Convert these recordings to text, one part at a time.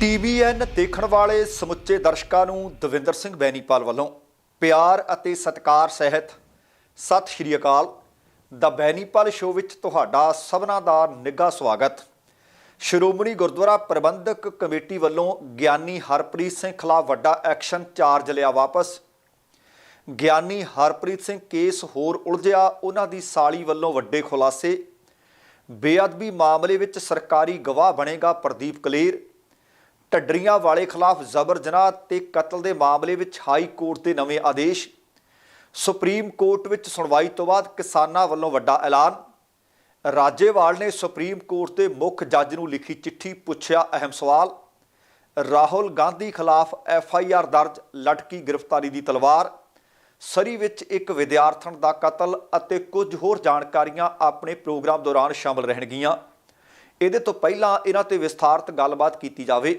TVN ਦੇਖਣ ਵਾਲੇ ਸਮੁੱਚੇ ਦਰਸ਼ਕਾਂ ਨੂੰ ਦਵਿੰਦਰ ਸਿੰਘ ਬੈਨੀਪਾਲ ਵੱਲੋਂ ਪਿਆਰ ਅਤੇ ਸਤਿਕਾਰ ਸਹਿਤ ਸਤਿ ਸ਼੍ਰੀ ਅਕਾਲ। ਦਾ ਬੈਨੀਪਾਲ ਸ਼ੋਅ ਵਿੱਚ ਤੁਹਾਡਾ ਸਭਨਾਂ ਦਾ ਨਿੱਘਾ ਸਵਾਗਤ। ਸ਼੍ਰੋਮਣੀ ਗੁਰਦੁਆਰਾ ਪ੍ਰਬੰਧਕ ਕਮੇਟੀ ਵੱਲੋਂ ਗਿਆਨੀ ਹਰਪ੍ਰੀਤ ਸਿੰਘ ਖਿਲਾਫ ਵੱਡਾ ਐਕਸ਼ਨ ਚਾਰਜ ਲਿਆ ਵਾਪਸ। ਗਿਆਨੀ ਹਰਪ੍ਰੀਤ ਸਿੰਘ ਕੇਸ ਹੋਰ ਉਲਝਿਆ, ਉਹਨਾਂ ਦੀ ਸਾਲੀ ਵੱਲੋਂ ਵੱਡੇ ਖੁਲਾਸੇ। ਬੇਅਦਬੀ ਮਾਮਲੇ ਵਿੱਚ ਸਰਕਾਰੀ ਗਵਾਹ ਬਣੇਗਾ ਪ੍ਰਦੀਪ ਕਲੇਰ। ਢੱਡਰੀਆਂ ਵਾਲੇ ਖਿਲਾਫ ਜ਼ਬਰ ਜਨਾਹ ਤੇ ਕਤਲ ਦੇ ਮਾਮਲੇ ਵਿੱਚ ਹਾਈ ਕੋਰਟ ਦੇ ਨਵੇਂ ਆਦੇਸ਼। ਸੁਪਰੀਮ ਕੋਰਟ ਵਿੱਚ ਸੁਣਵਾਈ ਤੋਂ ਬਾਅਦ ਕਿਸਾਨਾਂ ਵੱਲੋਂ ਵੱਡਾ ਐਲਾਨ। ਰਾਜੇਵਾਲ ਨੇ ਸੁਪਰੀਮ ਕੋਰਟ ਦੇ ਮੁੱਖ ਜੱਜ ਨੂੰ ਲਿਖੀ ਚਿੱਠੀ ਪੁੱਛਿਆ ਅਹਿਮ ਸਵਾਲ। ਰਾਹੁਲ ਗਾਂਧੀ ਖਿਲਾਫ ਐਫ ਆਈ ਆਰ ਦਰਜ ਲਟਕੀ ਗ੍ਰਿਫਤਾਰੀ ਦੀ ਤਲਵਾਰ। ਸਰੀ ਵਿੱਚ ਇੱਕ ਵਿਦਿਆਰਥਣ ਦਾ ਕਤਲ ਅਤੇ ਕੁਝ ਹੋਰ ਜਾਣਕਾਰੀਆਂ ਆਪਣੇ ਪ੍ਰੋਗਰਾਮ ਦੌਰਾਨ ਸ਼ਾਮਲ ਰਹਿਣਗੀਆਂ। ਇਹਦੇ ਤੋਂ ਪਹਿਲਾਂ ਇਹਨਾਂ ਤੇ ਵਿਸਥਾਰਤ ਗੱਲਬਾਤ ਕੀਤੀ ਜਾਵੇ।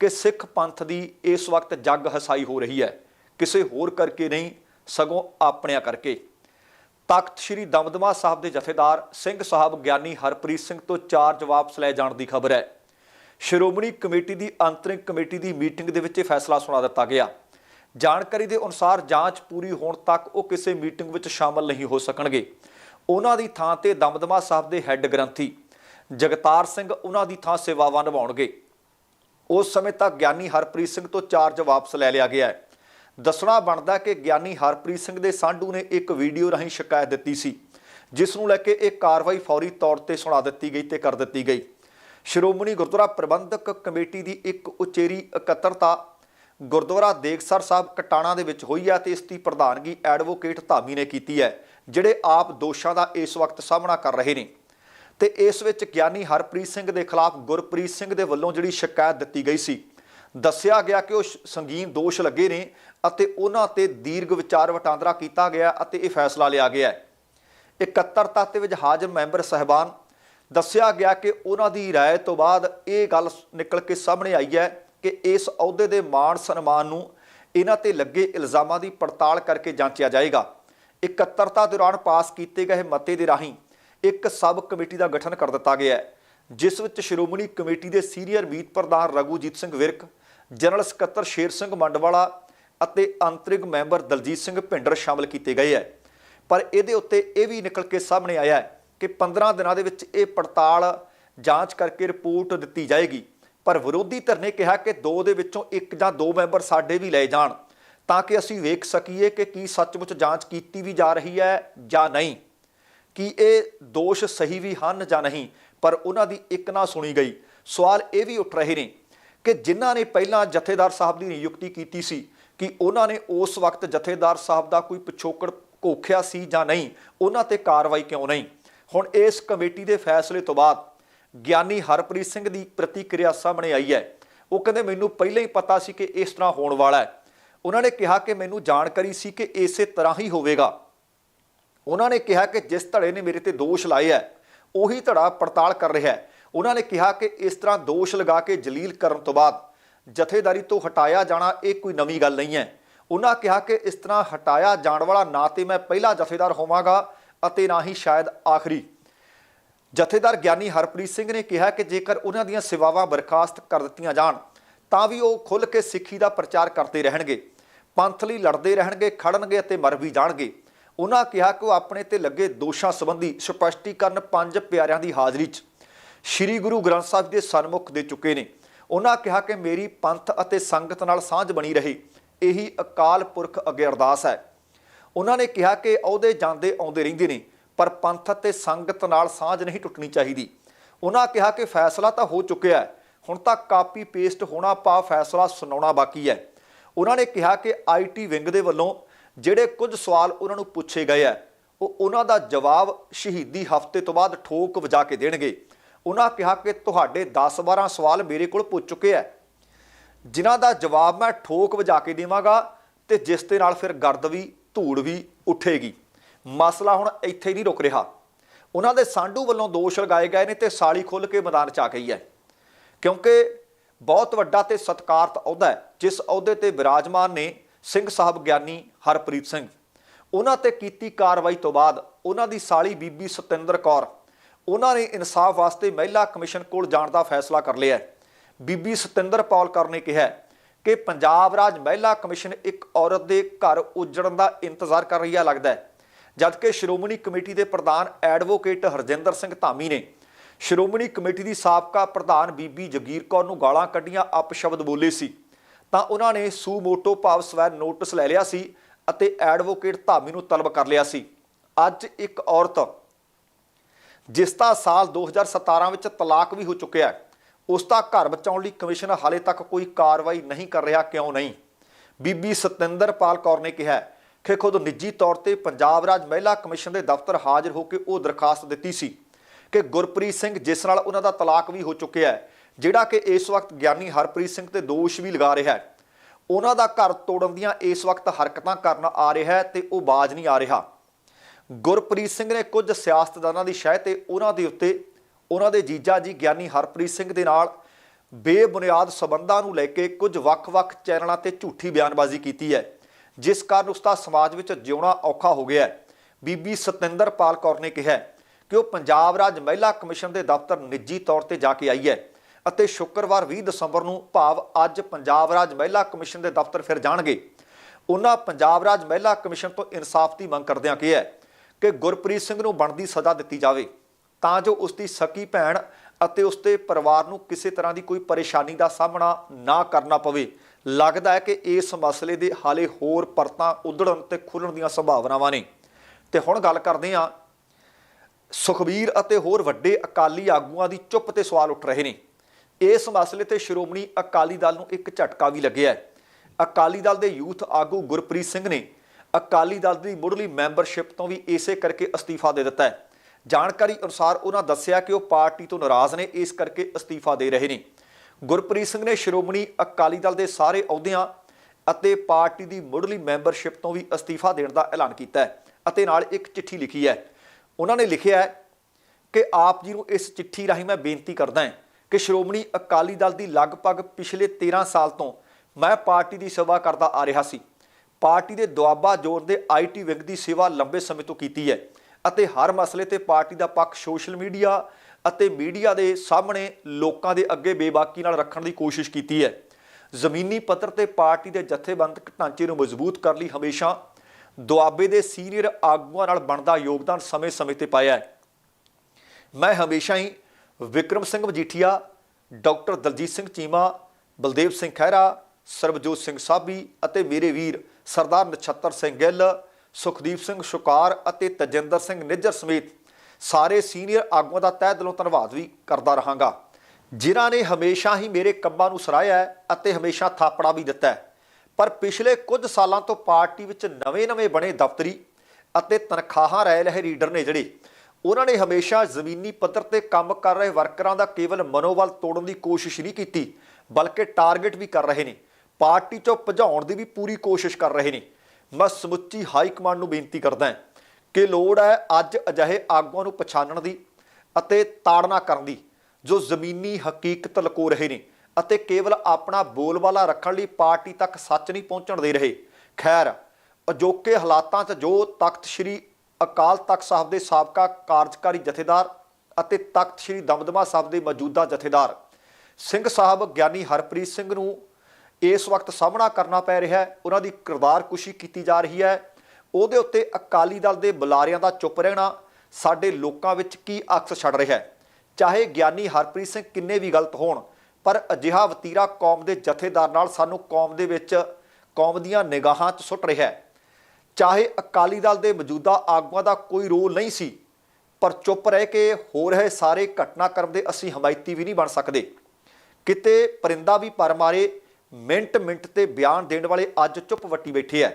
ਕਿ ਸਿੱਖ ਪੰਥ ਦੀ ਇਸ ਵਕਤ ਜੱਗ ਹਸਾਈ ਹੋ ਰਹੀ ਹੈ। ਕਿਸੇ ਹੋਰ ਕਰਕੇ ਨਹੀਂ, ਸਗੋਂ ਆਪਣਿਆਂ ਕਰਕੇ। ਤਖਤ ਸ੍ਰੀ ਦਮਦਮਾ ਸਾਹਿਬ ਦੇ ਜਥੇਦਾਰ ਸਿੰਘ ਸਾਹਿਬ ਗਿਆਨੀ ਹਰਪ੍ਰੀਤ ਸਿੰਘ ਤੋਂ ਚਾਰਜ ਵਾਪਸ ਲੈ ਜਾਣ ਦੀ ਖਬਰ ਹੈ। ਸ਼੍ਰੋਮਣੀ ਕਮੇਟੀ ਦੀ ਅੰਤਰਿਮ ਕਮੇਟੀ ਦੀ ਮੀਟਿੰਗ ਦੇ ਵਿੱਚ ਇਹ ਫੈਸਲਾ ਸੁਣਾ ਦਿੱਤਾ ਗਿਆ। ਜਾਣਕਾਰੀ ਦੇ ਅਨੁਸਾਰ ਜਾਂਚ ਪੂਰੀ ਹੋਣ ਤੱਕ ਉਹ ਕਿਸੇ ਮੀਟਿੰਗ ਵਿੱਚ ਸ਼ਾਮਲ ਨਹੀਂ ਹੋ ਸਕਣਗੇ। ਉਹਨਾਂ ਦੀ ਥਾਂ ਤੇ ਦਮਦਮਾ ਸਾਹਿਬ ਦੇ ਹੈੱਡ ਗ੍ਰੰਥੀ ਜਗਤਾਰ ਸਿੰਘ ਉਹਨਾਂ ਦੀ ਥਾਂ ਸੇਵਾਵਾਂ ਨਿਭਾਉਣਗੇ। ਉਸ ਸਮੇਂ ਤੱਕ ਗਿਆਨੀ ਹਰਪ੍ਰੀਤ ਸਿੰਘ ਤੋਂ ਚਾਰਜ ਵਾਪਸ ਲੈ ਲਿਆ ਗਿਆ ਹੈ। ਦੱਸਣਾ ਬਣਦਾ ਕਿ ਗਿਆਨੀ ਹਰਪ੍ਰੀਤ ਸਿੰਘ ਦੇ ਸਾਂਢੂ ਨੇ ਇੱਕ ਵੀਡੀਓ ਰਾਹੀਂ ਸ਼ਿਕਾਇਤ ਦਿੱਤੀ ਸੀ, ਜਿਸ ਨੂੰ ਲੈ ਕੇ ਇਹ ਕਾਰਵਾਈ ਫੌਰੀ ਤੌਰ ਤੇ ਸੁਣਾ ਦਿੱਤੀ ਗਈ ਤੇ ਕਰ ਦਿੱਤੀ ਗਈ। ਸ਼੍ਰੋਮਣੀ ਗੁਰਦੁਆਰਾ ਪ੍ਰਬੰਧਕ ਕਮੇਟੀ ਦੀ ਇੱਕ ਉਚੇਰੀ ਇਕੱਤਰਤਾ ਗੁਰਦੁਆਰਾ ਦੇਗਸਰ ਸਾਹਿਬ ਕਟਾਣਾ ਦੇ ਵਿੱਚ ਹੋਈ ਹੈ ਤੇ ਇਸ ਦੀ ਪ੍ਰਧਾਨਗੀ ਐਡਵੋਕੇਟ ਧਾਮੀ ਨੇ ਕੀਤੀ ਹੈ, ਜਿਹੜੇ ਆਪ ਦੋਸ਼ਾਂ ਦਾ ਇਸ ਵਕਤ ਸਾਹਮਣਾ ਕਰ ਰਹੇ ਨੇ। ਤੇ ਇਸ ਵਿੱਚ ਗਿਆਨੀ ਹਰਪ੍ਰੀਤ ਸਿੰਘ ਦੇ ਖਿਲਾਫ ਗੁਰਪ੍ਰੀਤ ਸਿੰਘ ਦੇ ਵੱਲੋਂ ਜਿਹੜੀ ਸ਼ਿਕਾਇਤ ਦਿੱਤੀ ਗਈ ਸੀ। ਦੱਸਿਆ ਗਿਆ ਕਿ ਉਹ ਸੰਗੀਨ ਦੋਸ਼ ਲੱਗੇ ਨੇ ਅਤੇ ਉਹਨਾਂ ਤੇ ਦੀਰਘ ਵਿਚਾਰ ਵਟਾਂਦਰਾ ਕੀਤਾ ਗਿਆ ਅਤੇ ਇਹ ਫੈਸਲਾ ਲਿਆ ਗਿਆ ਹੈ। 71 ਤੱਤ ਵਿੱਚ ਹਾਜ਼ਰ ਮੈਂਬਰ ਸਹਿਬਾਨ, ਦੱਸਿਆ ਗਿਆ ਕਿ ਉਹਨਾਂ ਦੀ ਰਾਏ ਤੋਂ ਬਾਅਦ ਇਹ ਗੱਲ ਨਿਕਲ ਕੇ ਸਾਹਮਣੇ ਆਈ ਹੈ ਕਿ ਇਸ ਅਹੁਦੇ ਦੇ ਮਾਣ ਸਨਮਾਨ ਨੂੰ ਇਹਨਾਂ ਤੇ ਲੱਗੇ ਇਲਜ਼ਾਮਾਂ ਦੀ ਪੜਤਾਲ ਕਰਕੇ ਜਾਂਚਿਆ ਜਾਏਗਾ। 71 ਦੌਰਾਨ ਪਾਸ ਕੀਤੇ ਗਏ ਮਤੇ ਦੇ ਰਾਹੀਂ ਇੱਕ ਸਬ ਕਮੇਟੀ ਦਾ ਗਠਨ ਕਰ ਦਿੱਤਾ ਗਿਆ ਹੈ, ਜਿਸ ਵਿੱਚ ਸ਼੍ਰੋਮਣੀ ਕਮੇਟੀ ਦੇ ਸੀਨੀਅਰ ਮੀਤ ਪ੍ਰਧਾਨ ਰਘੂਜੀਤ ਸਿੰਘ ਵਿਰਕ, ਜਨਰਲ ਸਕੱਤਰ ਸ਼ੇਰ ਸਿੰਘ ਮੰਡਵਾਲਾ ਅਤੇ ਅੰਤਰਿਕ ਮੈਂਬਰ ਦਲਜੀਤ ਸਿੰਘ ਭਿੰਡਰ ਸ਼ਾਮਲ ਕੀਤੇ ਗਏ ਹੈ। ਪਰ ਇਹਦੇ ਉੱਤੇ ਇਹ ਵੀ ਨਿਕਲ ਕੇ ਸਾਹਮਣੇ ਆਇਆ ਹੈ ਕਿ 15 ਦਿਨਾਂ ਦੇ ਵਿੱਚ ਇਹ ਪੜਤਾਲ ਜਾਂਚ ਕਰਕੇ ਰਿਪੋਰਟ ਦਿੱਤੀ ਜਾਏਗੀ। ਪਰ ਵਿਰੋਧੀ ਧਿਰ ਨੇ ਕਿਹਾ ਕਿ ਦੋ ਦੇ ਵਿੱਚੋਂ ਇੱਕ ਜਾਂ ਦੋ ਮੈਂਬਰ ਸਾਡੇ ਵੀ ਲਏ ਜਾਣ, ਤਾਂ ਕਿ ਅਸੀਂ ਵੇਖ ਸਕੀਏ ਕਿ ਕੀ ਸੱਚਮੁੱਚ ਜਾਂਚ ਕੀਤੀ ਵੀ ਜਾ ਰਹੀ ਹੈ ਜਾਂ ਨਹੀਂ। ਕਿ ਇਹ ਦੋਸ਼ ਸਹੀ ਵੀ ਹਨ ਜਾਂ ਨਹੀਂ, ਪਰ ਉਹਨਾਂ ਦੀ ਇੱਕ ਨਾ ਸੁਣੀ ਗਈ। ਸਵਾਲ ਇਹ ਵੀ ਉੱਠ ਰਹੇ ਨੇ ਕਿ ਜਿਨ੍ਹਾਂ ਨੇ ਪਹਿਲਾਂ ਜਥੇਦਾਰ ਸਾਹਿਬ ਦੀ ਨਿਯੁਕਤੀ ਕੀਤੀ ਸੀ, ਕਿ ਉਹਨਾਂ ਨੇ ਉਸ ਵਕਤ ਜਥੇਦਾਰ ਸਾਹਿਬ ਦਾ ਕੋਈ ਪਿਛੋਕੜ ਘੋਖਿਆ ਸੀ ਜਾਂ ਨਹੀਂ, ਉਹਨਾਂ ਤੇ ਕਾਰਵਾਈ ਕਿਉਂ ਨਹੀਂ? ਹੁਣ ਇਸ ਕਮੇਟੀ ਦੇ ਫੈਸਲੇ ਤੋਂ ਬਾਅਦ ਗਿਆਨੀ ਹਰਪ੍ਰੀਤ ਸਿੰਘ ਦੀ ਪ੍ਰਤੀਕਿਰਿਆ ਸਾਹਮਣੇ ਆਈ ਹੈ। ਉਹ ਕਹਿੰਦੇ, ਮੈਨੂੰ ਪਹਿਲਾਂ ਹੀ ਪਤਾ ਸੀ ਕਿ ਇਸ ਤਰ੍ਹਾਂ ਹੋਣ ਵਾਲਾ ਹੈ। ਉਹਨਾਂ ਨੇ ਕਿਹਾ ਕਿ ਮੈਨੂੰ ਜਾਣਕਾਰੀ ਸੀ ਕਿ ਇਸੇ ਤਰ੍ਹਾਂ ਹੀ ਹੋਵੇਗਾ। ਉਹਨਾਂ ਨੇ ਕਿਹਾ ਕਿ ਜਿਸ ਧੜੇ ਨੇ ਮੇਰੇ ਤੇ ਦੋਸ਼ ਲਾਏ ਹੈ, ਉਹੀ ਧੜਾ ਪੜਤਾਲ ਕਰ ਰਿਹਾ ਹੈ। ਉਹਨਾਂ ਨੇ ਕਿਹਾ ਕਿ ਇਸ ਤਰ੍ਹਾਂ ਦੋਸ਼ ਲਗਾ ਕੇ ਜਲੀਲ ਕਰਨ ਤੋਂ ਬਾਅਦ ਜਥੇਦਾਰੀ ਤੋਂ ਹਟਾਇਆ ਜਾਣਾ ਇਹ ਕੋਈ ਨਵੀਂ ਗੱਲ ਨਹੀਂ ਹੈ। ਉਹਨਾਂ ਕਿਹਾ ਕਿ ਇਸ ਤਰ੍ਹਾਂ ਹਟਾਇਆ ਜਾਣ ਵਾਲਾ ਨਾ ਤੇ ਮੈਂ ਪਹਿਲਾ ਜਥੇਦਾਰ ਹੋਵਾਂਗਾ ਅਤੇ ਨਾ ਹੀ ਸ਼ਾਇਦ ਆਖਰੀ। ਜਥੇਦਾਰ ਗਿਆਨੀ ਹਰਪ੍ਰੀਤ ਸਿੰਘ ਨੇ ਕਿਹਾ ਕਿ ਜੇਕਰ ਉਹਨਾਂ ਦੀਆਂ ਸੇਵਾਵਾਂ ਬਰਖਾਸਤ ਕਰ ਦਿੱਤੀਆਂ ਜਾਣ, ਤਾਂ ਵੀ ਉਹ ਖੁੱਲ੍ਹ ਕੇ ਸਿੱਖੀ ਦਾ ਪ੍ਰਚਾਰ ਕਰਦੇ ਰਹਿਣਗੇ। ਪੰਥ ਲਈ ਲੜਦੇ ਰਹਿਣਗੇ, ਖੜਨਗੇ ਅਤੇ ਮਰ ਵੀ ਜਾਣਗੇ। ਉਹਨਾਂ ਕਿਹਾ ਕਿ ਉਹ ਆਪਣੇ ਤੇ ਲੱਗੇ ਦੋਸ਼ਾਂ ਸੰਬੰਧੀ ਸਪਸ਼ਟੀਕਰਨ ਪੰਜ ਪਿਆਰਿਆਂ ਦੀ ਹਾਜ਼ਰੀ 'ਚ ਸ੍ਰੀ ਗੁਰੂ ਗ੍ਰੰਥ ਸਾਹਿਬ ਦੇ ਸਨਮੁਖ ਦੇ ਚੁੱਕੇ ਨੇ। ਉਹਨਾਂ ਕਿਹਾ ਕਿ ਮੇਰੀ ਪੰਥ ਅਤੇ ਸੰਗਤ ਨਾਲ ਸਾਂਝ ਬਣੀ ਰਹੇ, ਇਹੀ ਅਕਾਲ ਪੁਰਖ ਅੱਗੇ ਅਰਦਾਸ ਹੈ। ਉਹਨਾਂ ਨੇ ਕਿਹਾ ਕਿ ਅਹੁਦੇ ਜਾਂਦੇ ਆਉਂਦੇ ਰਹਿੰਦੇ ਨੇ, ਪਰ ਪੰਥ ਅਤੇ ਸੰਗਤ ਨਾਲ ਸਾਂਝ ਨਹੀਂ ਟੁੱਟਣੀ ਚਾਹੀਦੀ। ਉਹਨਾਂ ਕਿਹਾ ਕਿ ਫੈਸਲਾ ਤਾਂ ਹੋ ਚੁੱਕਿਆ ਹੈ, ਹੁਣ ਤਾਂ ਕਾਪੀ ਪੇਸਟ ਹੋਣਾ ਪਾ ਫੈਸਲਾ ਸੁਣਾਉਣਾ ਬਾਕੀ ਹੈ। ਉਹਨਾਂ ਨੇ ਕਿਹਾ ਕਿ ਆਈਟੀ ਵਿੰਗ ਦੇ ਵੱਲੋਂ ਜਿਹੜੇ ਕੁਝ ਸਵਾਲ ਉਹਨਾਂ ਨੂੰ ਪੁੱਛੇ ਗਏ ਆ, ਉਹ ਉਹਨਾਂ ਦਾ ਜਵਾਬ ਸ਼ਹੀਦੀ ਹਫ਼ਤੇ ਤੋਂ ਬਾਅਦ ਠੋਕ ਵਜਾ ਕੇ ਦੇਣਗੇ। ਉਹਨਾਂ ਕਿਹਾ ਕਿ ਤੁਹਾਡੇ 10-12 ਸਵਾਲ ਮੇਰੇ ਕੋਲ ਪੁੱਛ ਚੁੱਕੇ ਆ। ਜਿਨ੍ਹਾਂ ਦਾ ਜਵਾਬ ਮੈਂ ਠੋਕ ਵਜਾ ਕੇ ਦੇਵਾਂਗਾ ਤੇ ਜਿਸ ਦੇ ਨਾਲ ਫਿਰ ਗਰਦ ਵੀ, ਧੂੜ ਵੀ ਉੱਠੇਗੀ। ਮਸਲਾ ਹੁਣ ਇੱਥੇ ਨਹੀਂ ਰੁਕ ਰਿਹਾ। ਉਹਨਾਂ ਦੇ ਸਾਂਢੂ ਵੱਲੋਂ ਦੋਸ਼ ਲਗਾਏ ਗਏ ਨੇ ਤੇ ਸਾਲੀ ਖੁੱਲ ਕੇ ਮੈਦਾਨ 'ਚ ਆ ਗਈ ਹੈ। ਕਿਉਂਕਿ ਬਹੁਤ ਵੱਡਾ ਤੇ ਸਤਿਕਾਰਤ ਅਹੁਦਾ ਹੈ, ਜਿਸ ਅਹੁਦੇ ਤੇ ਵਿਰਾਜਮਾਨ ਨੇ ਸਿੰਘ ਸਾਹਿਬ ਗਿਆਨੀ ਹਰਪ੍ਰੀਤ ਸਿੰਘ। ਉਹਨਾਂ ਤੇ ਕੀਤੀ ਕਾਰਵਾਈ ਤੋਂ ਬਾਅਦ ਉਹਨਾਂ ਦੀ ਸਾਲੀ ਬੀਬੀ ਸਤਿੰਦਰ ਕੌਰ, ਉਹਨਾਂ ਨੇ ਇਨਸਾਫ ਵਾਸਤੇ ਮਹਿਲਾ ਕਮਿਸ਼ਨ ਕੋਲ ਜਾਣ ਦਾ ਫੈਸਲਾ ਕਰ ਲਿਆ ਬੀਬੀ ਸਤਿੰਦਰ ਪੌਲ ਕੌਰ ਨੇ ਕਿਹਾ ਕਿ ਪੰਜਾਬ ਰਾਜ ਮਹਿਲਾ ਕਮਿਸ਼ਨ ਇੱਕ ਔਰਤ ਦੇ ਘਰ ਉਜੜਨ ਦਾ ਇੰਤਜ਼ਾਰ ਕਰ ਰਹੀ ਹੈ ਲੱਗਦਾ ਹੈ, ਜਦਕਿ ਸ਼੍ਰੋਮਣੀ ਕਮੇਟੀ ਦੇ ਪ੍ਰਧਾਨ ਐਡਵੋਕੇਟ ਹਰਜਿੰਦਰ ਸਿੰਘ ਧਾਮੀ ਨੇ ਸ਼੍ਰੋਮਣੀ ਕਮੇਟੀ ਦੀ ਸਾਬਕਾ ਪ੍ਰਧਾਨ ਬੀਬੀ ਜਗੀਰ ਕੌਰ ਨੂੰ ਗਾਲਾਂ ਕੱਢੀਆਂ, ਅਪਸ਼ਬਦ ਬੋਲੇ ਸੀ। ਤਾਂ ਉਹਨਾਂ ਨੇ ਸੂ ਮੋਟੋ ਭਾਵ ਸਵੈ ਨੋਟਿਸ ਲੈ ਲਿਆ ਸੀ ਅਤੇ ਐਡਵੋਕੇਟ ਧਾਮੀ ਨੂੰ ਤਲਬ ਕਰ ਲਿਆ ਸੀ। ਅੱਜ ਇੱਕ ਔਰਤ ਜਿਸ ਦਾ ਸਾਲ 2017 ਵਿੱਚ ਤਲਾਕ ਵੀ ਹੋ ਚੁੱਕਿਆ ਹੈ, ਉਸ ਦਾ ਘਰ ਬਚਾਉਣ ਲਈ ਕਮਿਸ਼ਨ ਹਾਲੇ ਤੱਕ ਕੋਈ ਕਾਰਵਾਈ ਨਹੀਂ ਕਰ ਰਿਹਾ, ਕਿਉਂ ਨਹੀਂ? ਬੀਬੀ ਸਤਿੰਦਰ ਪਾਲ ਕੌਰ ਨੇ ਕਿਹਾ ਕਿ ਖੁਦ ਨਿੱਜੀ ਤੌਰ ਤੇ ਪੰਜਾਬ ਰਾਜ ਮਹਿਲਾ ਕਮਿਸ਼ਨ ਦੇ ਦਫ਼ਤਰ ਹਾਜ਼ਰ ਹੋ ਕੇ ਉਹ ਦਰਖਾਸਤ ਦਿੱਤੀ ਸੀ ਕਿ ਗੁਰਪ੍ਰੀਤ ਸਿੰਘ ਜਿਸ ਨਾਲ ਉਹਨਾਂ ਦਾ ਤਲਾਕ ਵੀ ਹੋ ਚੁੱਕਿਆ ਹੈ ਜਿਹੜਾ ਕਿ ਇਸ ਵਕਤ ਗਿਆਨੀ ਹਰਪ੍ਰੀਤ ਸਿੰਘ ਤੇ ਦੋਸ਼ ਵੀ ਲਗਾ ਰਿਹਾ ਹੈ। ਉਹਨਾਂ ਦਾ ਘਰ ਤੋੜਨ ਦੀਆਂ ਇਸ ਵਕਤ ਹਰਕਤਾਂ ਕਰਨ ਆ ਰਿਹਾ ਹੈ ਤੇ ਉਹ ਬਾਜ਼ ਨਹੀਂ ਆ ਰਿਹਾ। ਗੁਰਪ੍ਰੀਤ ਸਿੰਘ ਨੇ ਕੁਝ ਸਿਆਸਤਦਾਨਾਂ ਦੀ ਸ਼ਹਿ ਤੇ ਉਹਨਾਂ ਦੇ ਉੱਤੇ ਉਹਨਾਂ ਦੇ ਜੀਜਾ ਜੀ ਗਿਆਨੀ ਹਰਪ੍ਰੀਤ ਸਿੰਘ ਦੇ ਨਾਲ ਬੇਬੁਨਿਆਦ ਸਬੰਧਾਂ ਨੂੰ ਲੈ ਕੇ ਕੁਝ ਵੱਖ-ਵੱਖ ਚੈਨਲਾਂ ਤੇ ਝੂਠੀ ਬਿਆਨਬਾਜ਼ੀ ਕੀਤੀ ਹੈ, ਜਿਸ ਕਾਰਨ ਉਸ ਦਾ ਸਮਾਜ ਵਿੱਚ ਜਿਉਣਾ ਔਖਾ ਹੋ ਗਿਆ ਹੈ। ਬੀਬੀ ਸਤਿੰਦਰ ਪਾਲ ਕੌਰ ਨੇ ਕਿਹਾ ਕਿ ਉਹ ਪੰਜਾਬ ਰਾਜ ਮਹਿਲਾ ਕਮਿਸ਼ਨ ਦੇ ਦਫ਼ਤਰ ਨਿੱਜੀ ਤੌਰ ਤੇ ਜਾ ਕੇ ਆਈ ਹੈ। ਅਤੇ ਸ਼ੁੱਕਰਵਾਰ 20 ਦਸੰਬਰ ਨੂੰ ਭਾਵ ਅੱਜ ਪੰਜਾਬ ਰਾਜ ਮਹਿਲਾ ਕਮਿਸ਼ਨ ਦੇ ਦਫ਼ਤਰ ਫਿਰ ਜਾਣਗੇ। ਉਹਨਾਂ ਪੰਜਾਬ ਰਾਜ ਮਹਿਲਾ ਕਮਿਸ਼ਨ ਤੋਂ ਇਨਸਾਫ ਦੀ ਮੰਗ ਕਰਦਿਆਂ ਕਿਹਾ ਕਿ ਗੁਰਪ੍ਰੀਤ ਸਿੰਘ ਨੂੰ ਬਣਦੀ ਸਜ਼ਾ ਦਿੱਤੀ ਜਾਵੇ, ਤਾਂ ਜੋ ਉਸ ਦੀ ਸਕੀ ਭੈਣ ਅਤੇ ਉਸ ਦੇ ਪਰਿਵਾਰ ਨੂੰ ਕਿਸੇ ਤਰ੍ਹਾਂ ਦੀ ਕੋਈ ਪਰੇਸ਼ਾਨੀ ਦਾ ਸਾਹਮਣਾ ਨਾ ਕਰਨਾ ਪਵੇ। ਲੱਗਦਾ ਹੈ ਕਿ ਇਸ ਮਸਲੇ ਦੇ ਹਾਲੇ ਹੋਰ ਪਰਤਾਂ ਉਧੜਨ ਤੇ ਖੁੱਲਣ ਦੀਆਂ ਸੰਭਾਵਨਾਵਾਂ ਨੇ। ਤੇ ਹੁਣ ਗੱਲ ਕਰਦੇ ਹਾਂ ਸੁਖਬੀਰ ਅਤੇ ਹੋਰ ਵੱਡੇ ਅਕਾਲੀ ਆਗੂਆਂ ਦੀ ਚੁੱਪ ਤੇ ਸਵਾਲ ਉੱਠ ਰਹੇ ਨੇ। ਇਸ ਮਸਲੇ ਤੇ ਸ਼੍ਰੋਮਣੀ ਅਕਾਲੀ ਦਲ ਨੂੰ ਇੱਕ ਝਟਕਾ ਵੀ ਲੱਗਿਆ ਹੈ। ਅਕਾਲੀ ਦਲ ਦੇ ਯੂਥ ਆਗੂ ਗੁਰਪ੍ਰੀਤ ਸਿੰਘ ਨੇ ਅਕਾਲੀ ਦਲ ਦੀ ਮੁੱਢਲੀ ਮੈਂਬਰਸ਼ਿਪ ਤੋਂ ਵੀ ਇਸੇ ਕਰਕੇ ਅਸਤੀਫਾ ਦੇ ਦਿੱਤਾ ਹੈ। ਜਾਣਕਾਰੀ ਅਨੁਸਾਰ ਉਹਨਾਂ ਦੱਸਿਆ ਕਿ ਉਹ ਪਾਰਟੀ ਤੋਂ ਨਾਰਾਜ਼ ਨੇ, ਇਸ ਕਰਕੇ ਅਸਤੀਫਾ ਦੇ ਰਹੇ ਨੇ। ਗੁਰਪ੍ਰੀਤ ਸਿੰਘ ਨੇ ਸ਼੍ਰੋਮਣੀ ਅਕਾਲੀ ਦਲ ਦੇ ਸਾਰੇ ਅਹੁਦਿਆਂ ਅਤੇ ਪਾਰਟੀ ਦੀ ਮੁੱਢਲੀ ਮੈਂਬਰਸ਼ਿਪ ਤੋਂ ਵੀ ਅਸਤੀਫਾ ਦੇਣ ਦਾ ਐਲਾਨ ਕੀਤਾ ਹੈ ਅਤੇ ਨਾਲ ਇੱਕ ਚਿੱਠੀ ਲਿਖੀ ਹੈ। ਉਹਨਾਂ ਨੇ ਲਿਖਿਆ ਹੈ ਕਿ ਆਪ ਜੀ ਨੂੰ ਇਸ ਚਿੱਠੀ ਰਾਹੀਂ ਮੈਂ ਬੇਨਤੀ ਕਰਦਾ ਹਾਂ ਕਿ ਸ਼੍ਰੋਮਣੀ ਅਕਾਲੀ ਦਲ ਦੀ ਲਗਭਗ ਪਿਛਲੇ 13 ਸਾਲ ਤੋਂ ਮੈਂ ਪਾਰਟੀ ਦੀ ਸੇਵਾ ਕਰਦਾ ਆ ਰਿਹਾ ਸੀ। ਪਾਰਟੀ ਦੇ ਦੁਆਬਾ ਜ਼ੋਰ ਦੇ ਆਈਟੀ ਵਿੰਗ ਦੀ ਸੇਵਾ ਲੰਬੇ ਸਮੇਂ ਤੋਂ ਕੀਤੀ ਹੈ ਅਤੇ ਹਰ ਮਸਲੇ ਤੇ ਪਾਰਟੀ ਦਾ ਪੱਖ ਸੋਸ਼ਲ ਮੀਡੀਆ ਅਤੇ ਮੀਡੀਆ ਦੇ ਸਾਹਮਣੇ ਲੋਕਾਂ ਦੇ ਅੱਗੇ ਬੇਬਾਕੀ ਨਾਲ ਰੱਖਣ ਦੀ ਕੋਸ਼ਿਸ਼ ਕੀਤੀ ਹੈ। ਜ਼ਮੀਨੀ ਪੱਧਰ ਤੇ ਪਾਰਟੀ ਦੇ ਜਥੇਬੰਦਕ ਢਾਂਚੇ ਨੂੰ ਮਜ਼ਬੂਤ ਕਰਨ ਲਈ ਹਮੇਸ਼ਾ ਦੁਆਬੇ ਦੇ ਸੀਨੀਅਰ ਆਗੂਆਂ ਨਾਲ ਬਣਦਾ ਯੋਗਦਾਨ ਸਮੇਂ-ਸਮੇਂ ਤੇ ਪਾਇਆ ਹੈ। ਮੈਂ ਹਮੇਸ਼ਾ ਹੀ ਵਿਕਰਮ ਸਿੰਘ ਮਜੀਠੀਆ, ਡਾਕਟਰ ਦਲਜੀਤ ਸਿੰਘ ਚੀਮਾ, ਬਲਦੇਵ ਸਿੰਘ ਖਹਿਰਾ, ਸਰਬਜੋਤ ਸਿੰਘ ਸਾਬੀ ਅਤੇ ਮੇਰੇ ਵੀਰ ਸਰਦਾਰ ਨਛੱਤਰ ਸਿੰਘ ਗਿੱਲ, ਸੁਖਦੀਪ ਸਿੰਘ ਸ਼ੁਕਾਰ ਅਤੇ ਤਜਿੰਦਰ ਸਿੰਘ ਨਿੱਜਰ ਸਮੇਤ ਸਾਰੇ ਸੀਨੀਅਰ ਆਗੂਆਂ ਦਾ ਤਹਿ ਦਿਲੋਂ ਧੰਨਵਾਦ ਵੀ ਕਰਦਾ ਰਹਾਂਗਾ। ਜਿਨ੍ਹਾਂ ਨੇ ਹਮੇਸ਼ਾ ਹੀ ਮੇਰੇ ਕੰਮਾਂ ਨੂੰ ਸਰਾਹਿਆ ਅਤੇ ਹਮੇਸ਼ਾ ਥਾਪੜਾ ਵੀ ਦਿੱਤਾ ਪਰ ਪਿਛਲੇ ਕੁਝ ਸਾਲਾਂ ਤੋਂ ਪਾਰਟੀ ਵਿੱਚ ਨਵੇਂ-ਨਵੇਂ ਬਣੇ ਦਫ਼ਤਰੀ ਅਤੇ ਤਨਖਾਹਾਂ ਰਹਿ ਰਹੇ ਰੀਡਰ ਨੇ ਜਿਹੜੇ ਉਹਨਾਂ ਨੇ ਹਮੇਸ਼ਾ ਜ਼ਮੀਨੀ ਪੱਧਰ ਤੇ ਕੰਮ ਕਰ ਰਹੇ ਵਰਕਰਾਂ ਦਾ ਕੇਵਲ ਮਨੋਬਲ ਤੋੜਨ ਦੀ ਕੋਸ਼ਿਸ਼ ਨਹੀਂ ਕੀਤੀ, ਬਲਕਿ ਟਾਰਗੇਟ ਵੀ ਕਰ ਰਹੇ ਨੇ। ਪਾਰਟੀ ਚੋਂ ਭਜਾਉਣ ਦੀ ਵੀ ਪੂਰੀ ਕੋਸ਼ਿਸ਼ ਕਰ ਰਹੇ ਨੇ। ਮੈਂ ਸਮੁੱਚੀ ਹਾਈ ਕਮਾਂਡ ਨੂੰ ਬੇਨਤੀ ਕਰਦਾ ਹਾਂ ਕਿ ਲੋੜ ਹੈ ਅੱਜ ਅਜਿਹੇ ਆਗੂਆਂ ਨੂੰ ਪਛਾਣਨ ਦੀ ਅਤੇ ਤਾੜਨਾ ਕਰਨ ਦੀ, ਜੋ ਜ਼ਮੀਨੀ ਹਕੀਕਤ ਲਕੋ ਰਹੇ ਨੇ ਅਤੇ ਕੇਵਲ ਆਪਣਾ ਬੋਲਬਾਲਾ ਰੱਖਣ ਲਈ ਪਾਰਟੀ ਤੱਕ ਸੱਚ ਨਹੀਂ ਪਹੁੰਚਣ ਦੇ ਰਹੇ। ਖੈਰ, ਅਜੋਕੇ ਹਾਲਾਤਾਂ 'ਚ ਜੋ ਤਖਤ ਸ੍ਰੀ ਅਕਾਲ ਤਖਤ ਸਾਹਿਬ ਦੇ ਸਾਬਕਾ ਕਾਰਜਕਾਰੀ ਜਥੇਦਾਰ ਅਤੇ ਤਖਤ ਸ੍ਰੀ ਦਮਦਮਾ ਸਾਹਿਬ ਦੇ ਮੌਜੂਦਾ ਜਥੇਦਾਰ। ਸਿੰਘ ਸਾਹਿਬ ਗਿਆਨੀ ਹਰਪ੍ਰੀਤ ਸਿੰਘ ਨੂੰ ਇਸ ਵਕਤ ਸਾਹਮਣਾ ਕਰਨਾ ਪੈ ਰਿਹਾ ਹੈ। ਉਹਨਾਂ ਦੀ ਕਿਰਦਾਰ ਕੁਸ਼ੀ ਕੀਤੀ ਜਾ ਰਹੀ ਹੈ। ਉਹਦੇ ਉੱਤੇ ਅਕਾਲੀ ਦਲ ਦੇ ਬੁਲਾਰਿਆਂ ਦਾ ਚੁੱਪ ਰਹਿਣਾ ਸਾਡੇ ਲੋਕਾਂ ਵਿੱਚ ਕੀ ਅਕਸ ਛੱਡ ਰਿਹਾ ਹੈ? ਚਾਹੇ ਗਿਆਨੀ ਹਰਪ੍ਰੀਤ ਸਿੰਘ ਕਿੰਨੇ ਵੀ ਗਲਤ ਹੋਣ, ਪਰ ਅਜਿਹਾ ਵਤੀਰਾ ਕੌਮ ਦੇ ਜਥੇਦਾਰ ਨਾਲ ਸਾਨੂੰ ਕੌਮ ਦੇ ਵਿੱਚ ਕੌਮ ਦੀਆਂ ਨਿਗਾਹਾਂ 'ਚ ਸੁੱਟ ਰਿਹਾ ਹੈ। ਚਾਹੇ ਅਕਾਲੀ ਦਲ ਦੇ ਮੌਜੂਦਾ ਆਗੂਆਂ ਦਾ ਕੋਈ ਰੋਲ ਨਹੀਂ ਸੀ, ਪਰ ਚੁੱਪ ਰਹਿ ਕੇ ਹੋ ਰਹੇ ਸਾਰੇ ਘਟਨਾਕ੍ਰਮ ਦੇ ਅਸੀਂ ਹਮਾਇਤੀ ਵੀ ਨਹੀਂ ਬਣ ਸਕਦੇ। ਕਿਤੇ ਪਰਿੰਦਾ ਵੀ ਪਰ ਮਾਰੇ, ਮਿੰਟ ਮਿੰਟ ਤੇ ਬਿਆਨ ਦੇਣ ਵਾਲੇ ਅੱਜ ਚੁੱਪ ਵੱਟੀ ਬੈਠੇ ਐ।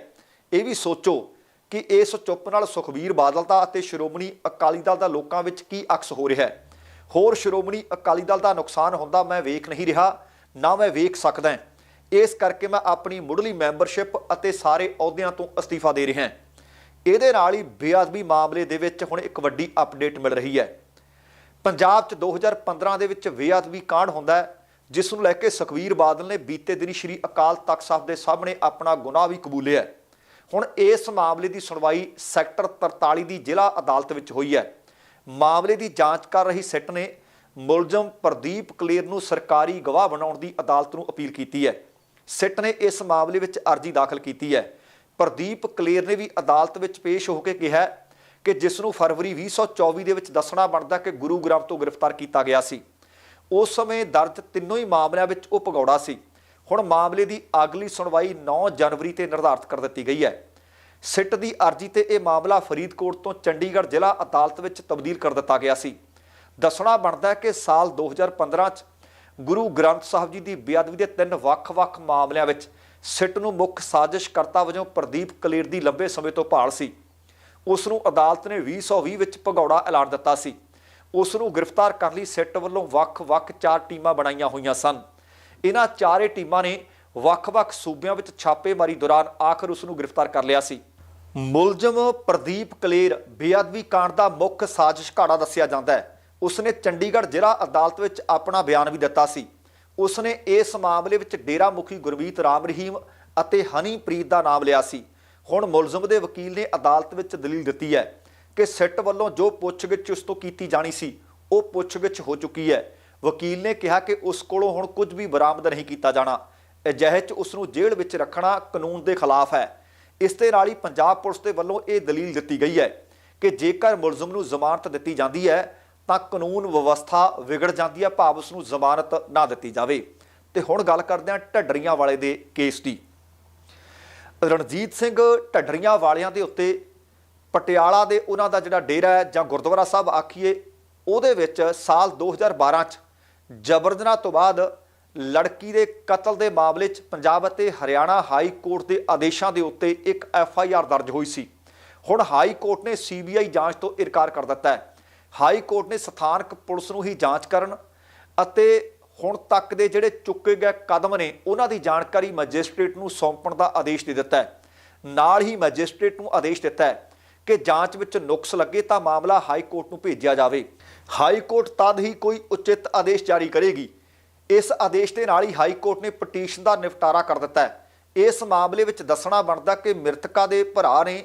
ਇਹ ਵੀ ਸੋਚੋ ਕਿ ਇਸ ਚੁੱਪ ਨਾਲ ਸੁਖਬੀਰ ਬਾਦਲ ਦਾ ਅਤੇ ਸ਼੍ਰੋਮਣੀ ਅਕਾਲੀ ਦਲ ਦਾ ਲੋਕਾਂ ਵਿੱਚ ਕੀ ਅਕਸ ਹੋ ਰਿਹਾ ਹੈ ਹੋਰ ਸ਼੍ਰੋਮਣੀ ਅਕਾਲੀ ਦਲ ਦਾ ਨੁਕਸਾਨ ਹੁੰਦਾ ਮੈਂ ਵੇਖ ਨਹੀਂ ਰਿਹਾ, ਨਾ ਮੈਂ ਵੇਖ ਸਕਦਾ ਇਸ ਕਰਕੇ ਮੈਂ ਆਪਣੀ ਮੁੱਢਲੀ ਮੈਂਬਰਸ਼ਿਪ ਅਤੇ ਸਾਰੇ ਅਹੁਦਿਆਂ ਤੋਂ ਅਸਤੀਫਾ ਦੇ ਰਿਹਾ ਹਾਂ। ਇਹਦੇ ਨਾਲ ਹੀ ਬੇਅਦਬੀ ਮਾਮਲੇ ਦੇ ਵਿੱਚ ਹੁਣ ਇੱਕ ਵੱਡੀ ਅਪਡੇਟ ਮਿਲ ਰਹੀ ਹੈ। ਪੰਜਾਬ 'ਚ 2015 ਦੇ ਵਿੱਚ ਬੇਅਦਬੀ ਕਾਂਡ ਹੁੰਦਾ ਹੈ, ਜਿਸ ਨੂੰ ਲੈ ਕੇ ਸੁਖਵੀਰ ਬਾਦਲ ਨੇ ਬੀਤੇ ਦਿਨੀ ਸ਼੍ਰੀ ਅਕਾਲ ਤਖਤ ਸਾਹਿਬ ਦੇ ਸਾਹਮਣੇ ਆਪਣਾ ਗੁਨਾਹ ਵੀ ਕਬੂਲਿਆ ਹੁਣ ਇਸ ਮਾਮਲੇ ਦੀ ਸੁਣਵਾਈ ਸੈਕਟਰ 43 ਦੀ ਜ਼ਿਲ੍ਹਾ ਅਦਾਲਤ ਵਿੱਚ ਹੋਈ ਹੈ। ਮਾਮਲੇ ਦੀ ਜਾਂਚ ਕਰ ਰਹੀ ਸਿੱਟ ਨੇ ਮੁਲਜ਼ਮ ਪ੍ਰਦੀਪ ਕਲੇਰ ਨੂੰ ਸਰਕਾਰੀ ਗਵਾਹ ਬਣਾਉਣ ਦੀ ਅਦਾਲਤ ਨੂੰ ਅਪੀਲ ਕੀਤੀ ਹੈ। ਸਿੱਟ ਨੇ ਇਸ ਮਾਮਲੇ ਵਿੱਚ ਅਰਜ਼ੀ ਦਾਖਲ ਕੀਤੀ ਹੈ। ਪ੍ਰਦੀਪ ਕਲੇਰ ਨੇ ਵੀ ਅਦਾਲਤ ਵਿੱਚ ਪੇਸ਼ ਹੋ ਕੇ ਕਿਹਾ ਕਿ ਜਿਸ ਨੂੰ ਫਰਵਰੀ 2024 ਦੇ ਵਿੱਚ ਦੱਸਣਾ ਬਣਦਾ ਕਿ ਗੁਰੂਗ੍ਰਾਮ ਤੋਂ ਗ੍ਰਿਫਤਾਰ ਕੀਤਾ ਗਿਆ ਸੀ। ਉਸ ਸਮੇਂ ਦਰਜ ਤਿੰਨੋਂ ਹੀ ਮਾਮਲਿਆਂ ਵਿੱਚ ਉਹ ਭਗੌੜਾ ਸੀ। ਹੁਣ ਮਾਮਲੇ ਦੀ ਅਗਲੀ ਸੁਣਵਾਈ 9 ਜਨਵਰੀ ਤੇ ਨਿਰਧਾਰਤ ਕਰ ਦਿੱਤੀ ਗਈ ਹੈ। ਸਿੱਟ ਦੀ ਅਰਜ਼ੀ ਤੇ ਇਹ ਮਾਮਲਾ ਫਰੀਦਕੋਟ ਤੋਂ ਚੰਡੀਗੜ੍ਹ ਜ਼ਿਲ੍ਹਾ ਅਦਾਲਤ ਵਿੱਚ ਤਬਦੀਲ ਕਰ ਦਿੱਤਾ ਗਿਆ ਸੀ। ਦੱਸਣਾ ਬਣਦਾ ਹੈ ਕਿ ਸਾਲ 2015 ਚ ਗੁਰੂ ਗ੍ਰੰਥ ਸਾਹਿਬ ਜੀ ਦੀ ਬੇਅਦਬੀ ਦੇ ਤਿੰਨ ਵੱਖ-ਵੱਖ ਮਾਮਲਿਆਂ ਵਿੱਚ ਸਿੱਟ ਨੂੰ ਮੁੱਖ ਸਾਜ਼ਿਸ਼ਕਰਤਾ ਵਜੋਂ ਪ੍ਰਦੀਪ ਕਲੇਰ ਦੀ ਲੰਬੇ ਸਮੇਂ ਤੋਂ ਭਾਲ ਸੀ। ਉਸ ਨੂੰ ਅਦਾਲਤ ਨੇ 2020 ਵਿੱਚ ਭਗੌੜਾ ਐਲਾਨ ਦਿੱਤਾ ਸੀ। ਉਸ ਨੂੰ ਗ੍ਰਿਫਤਾਰ ਕਰਨ ਲਈ ਸਿੱਟ ਵੱਲੋਂ ਵੱਖ-ਵੱਖ ਚਾਰ ਟੀਮਾਂ ਬਣਾਈਆਂ ਹੋਈਆਂ ਸਨ। ਇਹਨਾਂ ਚਾਰੇ ਟੀਮਾਂ ਨੇ ਵੱਖ-ਵੱਖ ਸੂਬਿਆਂ ਵਿੱਚ ਛਾਪੇਮਾਰੀ ਦੌਰਾਨ ਆਖਰ ਉਸ ਨੂੰ ਗ੍ਰਿਫਤਾਰ ਕਰ ਲਿਆ ਸੀ। ਮੁਲਜ਼ਮ ਪ੍ਰਦੀਪ ਕਲੇਰ ਬੇਅਦਬੀ ਕਾਂਡ ਦਾ ਮੁੱਖ ਸਾਜ਼ਿਸ਼ ਘਾੜਾ ਦੱਸਿਆ ਜਾਂਦਾ ਹੈ। ਉਸਨੇ ਚੰਡੀਗੜ੍ਹ ਜ਼ਿਲ੍ਹਾ ਅਦਾਲਤ ਵਿੱਚ ਆਪਣਾ ਬਿਆਨ ਵੀ ਦਿੱਤਾ ਸੀ। ਉਸਨੇ ਇਸ ਮਾਮਲੇ ਵਿੱਚ ਡੇਰਾ ਮੁਖੀ ਗੁਰਮੀਤ ਰਾਮ ਰਹੀਮ ਅਤੇ ਹਨੀਪ੍ਰੀਤ ਦਾ ਨਾਮ ਲਿਆ ਸੀ। ਹੁਣ ਮੁਲਜ਼ਮ ਦੇ ਵਕੀਲ ਨੇ ਅਦਾਲਤ ਵਿੱਚ ਦਲੀਲ ਦਿੱਤੀ ਹੈ ਕਿ ਸਿੱਟ ਵੱਲੋਂ ਜੋ ਪੁੱਛਗਿੱਛ ਉਸ ਤੋਂ ਕੀਤੀ ਜਾਣੀ ਸੀ, ਉਹ ਪੁੱਛਗਿੱਛ ਹੋ ਚੁੱਕੀ ਹੈ। ਵਕੀਲ ਨੇ ਕਿਹਾ ਕਿ ਉਸ ਕੋਲੋਂ ਹੁਣ ਕੁਝ ਵੀ ਬਰਾਮਦ ਨਹੀਂ ਕੀਤਾ ਜਾਣਾ। ਅਜਿਹੇ 'ਚ ਉਸ ਨੂੰ ਜੇਲ੍ਹ ਵਿੱਚ ਰੱਖਣਾ ਕਾਨੂੰਨ ਦੇ ਖਿਲਾਫ ਹੈ। ਇਸ ਦੇ ਨਾਲ ਹੀ ਪੰਜਾਬ ਪੁਲਿਸ ਦੇ ਵੱਲੋਂ ਇਹ ਦਲੀਲ ਦਿੱਤੀ ਗਈ ਹੈ ਕਿ ਜੇਕਰ ਮੁਲਜ਼ਮ ਨੂੰ ਜ਼ਮਾਨਤ ਦਿੱਤੀ ਜਾਂਦੀ ਹੈ ਤਾਂ ਕਾਨੂੰਨ ਵਿਵਸਥਾ ਵਿਗੜ ਜਾਂਦੀ ਹੈ, ਭਾਵ ਉਸ ਨੂੰ ਜ਼ਮਾਨਤ ਨਾ ਦਿੱਤੀ ਜਾਵੇ। ਤੇ ਹੁਣ ਗੱਲ ਕਰਦੇ ਹਾਂ ਢੱਡਰੀਆਂ ਵਾਲੇ ਦੇ ਕੇਸ ਦੀ। ਰਣਜੀਤ ਸਿੰਘ ਢੱਡਰੀਆਂ ਵਾਲਿਆਂ ਦੇ ਉੱਤੇ ਪਟਿਆਲਾ ਦੇ ਉਹਨਾਂ ਦਾ ਜਿਹੜਾ ਡੇਰਾ ਹੈ ਜਾਂ ਗੁਰਦੁਆਰਾ ਸਾਹਿਬ ਆਖੀਏ, ਉਹਦੇ ਵਿੱਚ ਸਾਲ 2012 ਚ ਜਬਰਦਨਾ ਤੋਂ ਬਾਅਦ ਲੜਕੀ ਦੇ ਕਤਲ ਦੇ ਮਾਮਲੇ 'ਚ ਪੰਜਾਬ ਅਤੇ ਹਰਿਆਣਾ ਹਾਈ ਕੋਰਟ ਦੇ ਆਦੇਸ਼ਾਂ ਦੇ ਉੱਤੇ ਇੱਕ ਐਫ ਆਈ ਆਰ ਦਰਜ ਹੋਈ ਸੀ। ਹੁਣ ਹਾਈ ਕੋਰਟ ਨੇ ਸੀਬੀਆਈ ਜਾਂਚ ਤੋਂ ਇਨਕਾਰ ਕਰ ਦਿੱਤਾ ਹੈ। ਹਾਈ ਕੋਰਟ ਨੇ ਸਥਾਨਕ ਪੁਲਿਸ ਨੂੰ ਹੀ ਜਾਂਚ ਕਰਨ ਅਤੇ ਹੁਣ ਤੱਕ ਦੇ ਜਿਹੜੇ ਚੁੱਕੇ ਗਏ ਕਦਮ ਨੇ, ਉਹਨਾਂ ਦੀ ਜਾਣਕਾਰੀ ਮੈਜਿਸਟ੍ਰੇਟ ਨੂੰ ਸੌਂਪਣ ਦਾ ਆਦੇਸ਼ ਦੇ ਦਿੱਤਾ ਹੈ। ਨਾਲ ਹੀ ਮੈਜਿਸਟ੍ਰੇਟ ਨੂੰ ਆਦੇਸ਼ ਦਿੱਤਾ ਹੈ ਕਿ ਜਾਂਚ ਵਿੱਚ ਨੁਕਸ ਲੱਗੇ ਤਾਂ ਮਾਮਲਾ ਹਾਈ ਕੋਰਟ ਨੂੰ ਭੇਜਿਆ ਜਾਵੇ। ਹਾਈ ਕੋਰਟ ਤਦ ਹੀ ਕੋਈ ਉਚਿਤ ਆਦੇਸ਼ ਜਾਰੀ ਕਰੇਗੀ। ਇਸ ਆਦੇਸ਼ ਦੇ ਨਾਲ ਹੀ ਹਾਈ ਕੋਰਟ ਨੇ ਪਟੀਸ਼ਨ ਦਾ ਨਿਪਟਾਰਾ ਕਰ ਦਿੱਤਾ ਹੈ। ਇਸ ਮਾਮਲੇ ਵਿੱਚ ਦੱਸਣਾ ਬਣਦਾ ਕਿ ਮ੍ਰਿਤਕਾ ਦੇ ਭਰਾ ਨੇ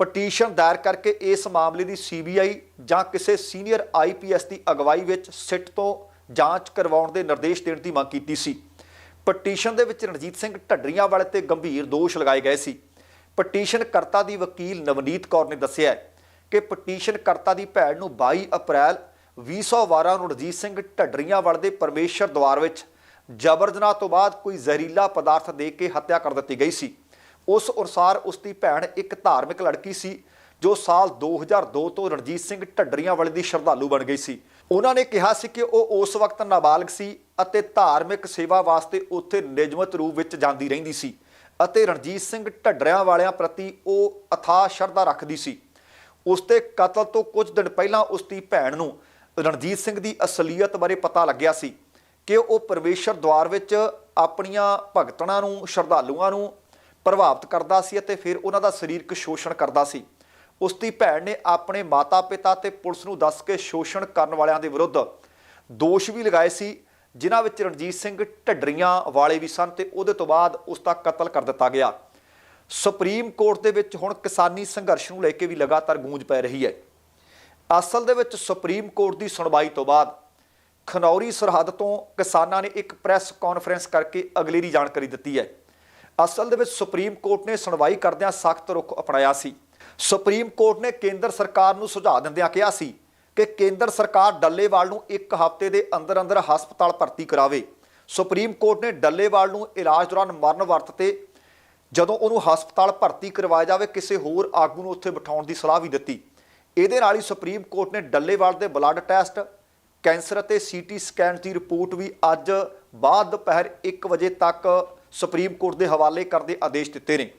ਪਟੀਸ਼ਨ ਦਾਇਰ ਕਰਕੇ ਇਸ ਮਾਮਲੇ ਦੀ ਸੀਬੀਆਈ ਜਾਂ ਕਿਸੇ ਸੀਨੀਅਰ ਆਈਪੀਐਸ ਦੀ ਅਗਵਾਈ ਵਿੱਚ ਸਿੱਟ ਤੋਂ ਜਾਂਚ ਕਰਵਾਉਣ ਦੇ ਨਿਰਦੇਸ਼ ਦੇਣ ਦੀ ਮੰਗ ਕੀਤੀ ਸੀ। ਪਟੀਸ਼ਨ ਦੇ ਵਿੱਚ ਰਣਜੀਤ ਸਿੰਘ ਢੱਡਰੀਆਂ ਵਾਲੇ ਤੇ ਗੰਭੀਰ ਦੋਸ਼ ਲਗਾਏ ਗਏ ਸੀ। ਪਟੀਸ਼ਨ ਕਰਤਾ ਦੀ ਵਕੀਲ ਨਵਨੀਤ ਕੌਰ ਨੇ ਦੱਸਿਆ ਕਿ ਪਟੀਸ਼ਨ ਕਰਤਾ ਦੀ ਭੈਣ ਨੂੰ 22 ਅਪ੍ਰੈਲ 2012 ਨੂੰ ਰਣਜੀਤ ਸਿੰਘ ਢੱਡਰੀਆਂ ਵਾਲੇ ਦੇ ਪਰਮੇਸ਼ਰ ਦਵਾਰ ਵਿੱਚ ਜਬਰਦਨਾ ਤੋਂ ਬਾਅਦ ਕੋਈ ਜ਼ਹਿਰੀਲਾ ਪਦਾਰਥ ਦੇ ਕੇ ਹੱਤਿਆ ਕਰ ਦਿੱਤੀ ਗਈ ਸੀ। ਉਸ ਅਨੁਸਾਰ ਉਸ ਦੀ ਭੈਣ ਇੱਕ ਧਾਰਮਿਕ ਲੜਕੀ ਸੀ, ਜੋ ਸਾਲ 2002 ਤੋਂ ਰਣਜੀਤ ਸਿੰਘ ਢੱਡਰੀਆਂ ਵਾਲੇ ਦੀ ਸ਼ਰਧਾਲੂ ਬਣ ਗਈ ਸੀ। ਉਹਨਾਂ ਨੇ ਕਿਹਾ ਸੀ ਕਿ ਉਹ ਉਸ ਵਕਤ ਨਾਬਾਲਗ ਸੀ ਅਤੇ ਧਾਰਮਿਕ ਸੇਵਾ ਵਾਸਤੇ ਉੱਥੇ ਨਿਯਮਤ ਰੂਪ ਵਿੱਚ ਜਾਂਦੀ ਰਹਿੰਦੀ ਸੀ ਅਤੇ ਰਣਜੀਤ ਸਿੰਘ ਢੱਡਰਿਆਂ ਵਾਲਿਆਂ ਪ੍ਰਤੀ ਉਹ ਅਥਾਹ ਸ਼ਰਧਾ ਰੱਖਦੀ ਸੀ। ਉਸ ਦੇ ਕਤਲ ਤੋਂ ਕੁਝ ਦਿਨ ਪਹਿਲਾਂ ਉਸ ਦੀ ਭੈਣ ਨੂੰ ਰਣਜੀਤ ਸਿੰਘ ਦੀ ਅਸਲੀਅਤ ਬਾਰੇ ਪਤਾ ਲੱਗਿਆ ਸੀ ਕਿ ਉਹ ਪਰਮੇਸ਼ਰ ਦਵਾਰ ਵਿੱਚ ਆਪਣੀਆਂ ਭਗਤਣਾਂ ਨੂੰ, ਸ਼ਰਧਾਲੂਆਂ ਨੂੰ ਪ੍ਰਭਾਵਿਤ ਕਰਦਾ ਸੀ ਅਤੇ ਫਿਰ ਉਹਨਾਂ ਦਾ ਸਰੀਰਕ ਸ਼ੋਸ਼ਣ ਕਰਦਾ ਸੀ। ਉਸ ਦੀ ਭੈਣ ਨੇ ਆਪਣੇ ਮਾਤਾ-ਪਿਤਾ ਤੇ ਪੁਲਿਸ ਨੂੰ ਦੱਸ ਕੇ ਸ਼ੋਸ਼ਣ ਕਰਨ ਵਾਲਿਆਂ ਦੇ ਵਿਰੁੱਧ ਦੋਸ਼ ਵੀ ਲਗਾਏ ਸੀ, ਜਿਨ੍ਹਾਂ ਵਿੱਚ ਰਣਜੀਤ ਸਿੰਘ ਢੱਡਰੀਆਂ ਵਾਲੇ ਵੀ ਸਨ ਤੇ ਉਹਦੇ ਤੋਂ ਬਾਅਦ ਉਸ ਦਾ ਕਤਲ ਕਰ ਦਿੱਤਾ ਗਿਆ। ਸੁਪਰੀਮ ਕੋਰਟ ਦੇ ਵਿੱਚ ਹੁਣ ਕਿਸਾਨੀ ਸੰਘਰਸ਼ ਨੂੰ ਲੈ ਕੇ ਵੀ ਲਗਾਤਾਰ ਗੂੰਜ ਪੈ ਰਹੀ ਹੈ। ਅਸਲ ਦੇ ਵਿੱਚ ਸੁਪਰੀਮ ਕੋਰਟ ਦੀ ਸੁਣਵਾਈ ਤੋਂ ਬਾਅਦ ਖਨੌਰੀ ਸਰਹੱਦ ਤੋਂ ਕਿਸਾਨਾਂ ਨੇ ਇੱਕ ਪ੍ਰੈਸ ਕਾਨਫਰੰਸ ਕਰਕੇ ਅਗਲੇਰੀ ਜਾਣਕਾਰੀ ਦਿੱਤੀ ਹੈ। ਅਸਲ ਦੇ ਵਿੱਚ ਸੁਪਰੀਮ ਕੋਰਟ ਨੇ ਸੁਣਵਾਈ ਕਰਦਿਆਂ ਸਖਤ ਰੁਖ ਅਪਣਾਇਆ ਸੀ। ਸੁਪਰੀਮ ਕੋਰਟ ਨੇ ਕੇਂਦਰ ਸਰਕਾਰ ਨੂੰ ਸੁਝਾਅ ਦਿੰਦਿਆਂ ਕਿਹਾ ਸੀ ਕਿ ਕੇਂਦਰ ਸਰਕਾਰ ਡੱਲੇਵਾਲ ਨੂੰ ਇੱਕ ਹਫ਼ਤੇ ਦੇ ਅੰਦਰ ਅੰਦਰ ਹਸਪਤਾਲ ਭਰਤੀ ਕਰਾਵੇ। ਸੁਪਰੀਮ ਕੋਰਟ ਨੇ ਡੱਲੇਵਾਲ ਨੂੰ ਇਲਾਜ ਦੌਰਾਨ ਮਰਨ ਵਰਤ ਤੇ ਜਦੋਂ ਉਹਨੂੰ ਹਸਪਤਾਲ ਭਰਤੀ ਕਰਵਾਇਆ ਜਾਵੇ, ਕਿਸੇ ਹੋਰ ਆਗੂ ਨੂੰ ਉੱਥੇ ਬਿਠਾਉਣ ਦੀ ਸਲਾਹ ਵੀ ਦਿੱਤੀ। ਇਹਦੇ ਨਾਲ ਹੀ ਸੁਪਰੀਮ ਕੋਰਟ ਨੇ ਡੱਲੇਵਾਲ ਦੇ ਬਲੱਡ ਟੈਸਟ, ਕੈਂਸਰ ਅਤੇ ਸੀਟੀ ਸਕੈਨ ਦੀ ਰਿਪੋਰਟ ਵੀ ਅੱਜ ਬਾਅਦ ਦੁਪਹਿਰ 1 ਵਜੇ ਤੱਕ ਸੁਪਰੀਮ ਕੋਰਟ ਦੇ ਹਵਾਲੇ ਕਰਦੇ ਆਦੇਸ਼ ਦਿੱਤੇ ਨੇ।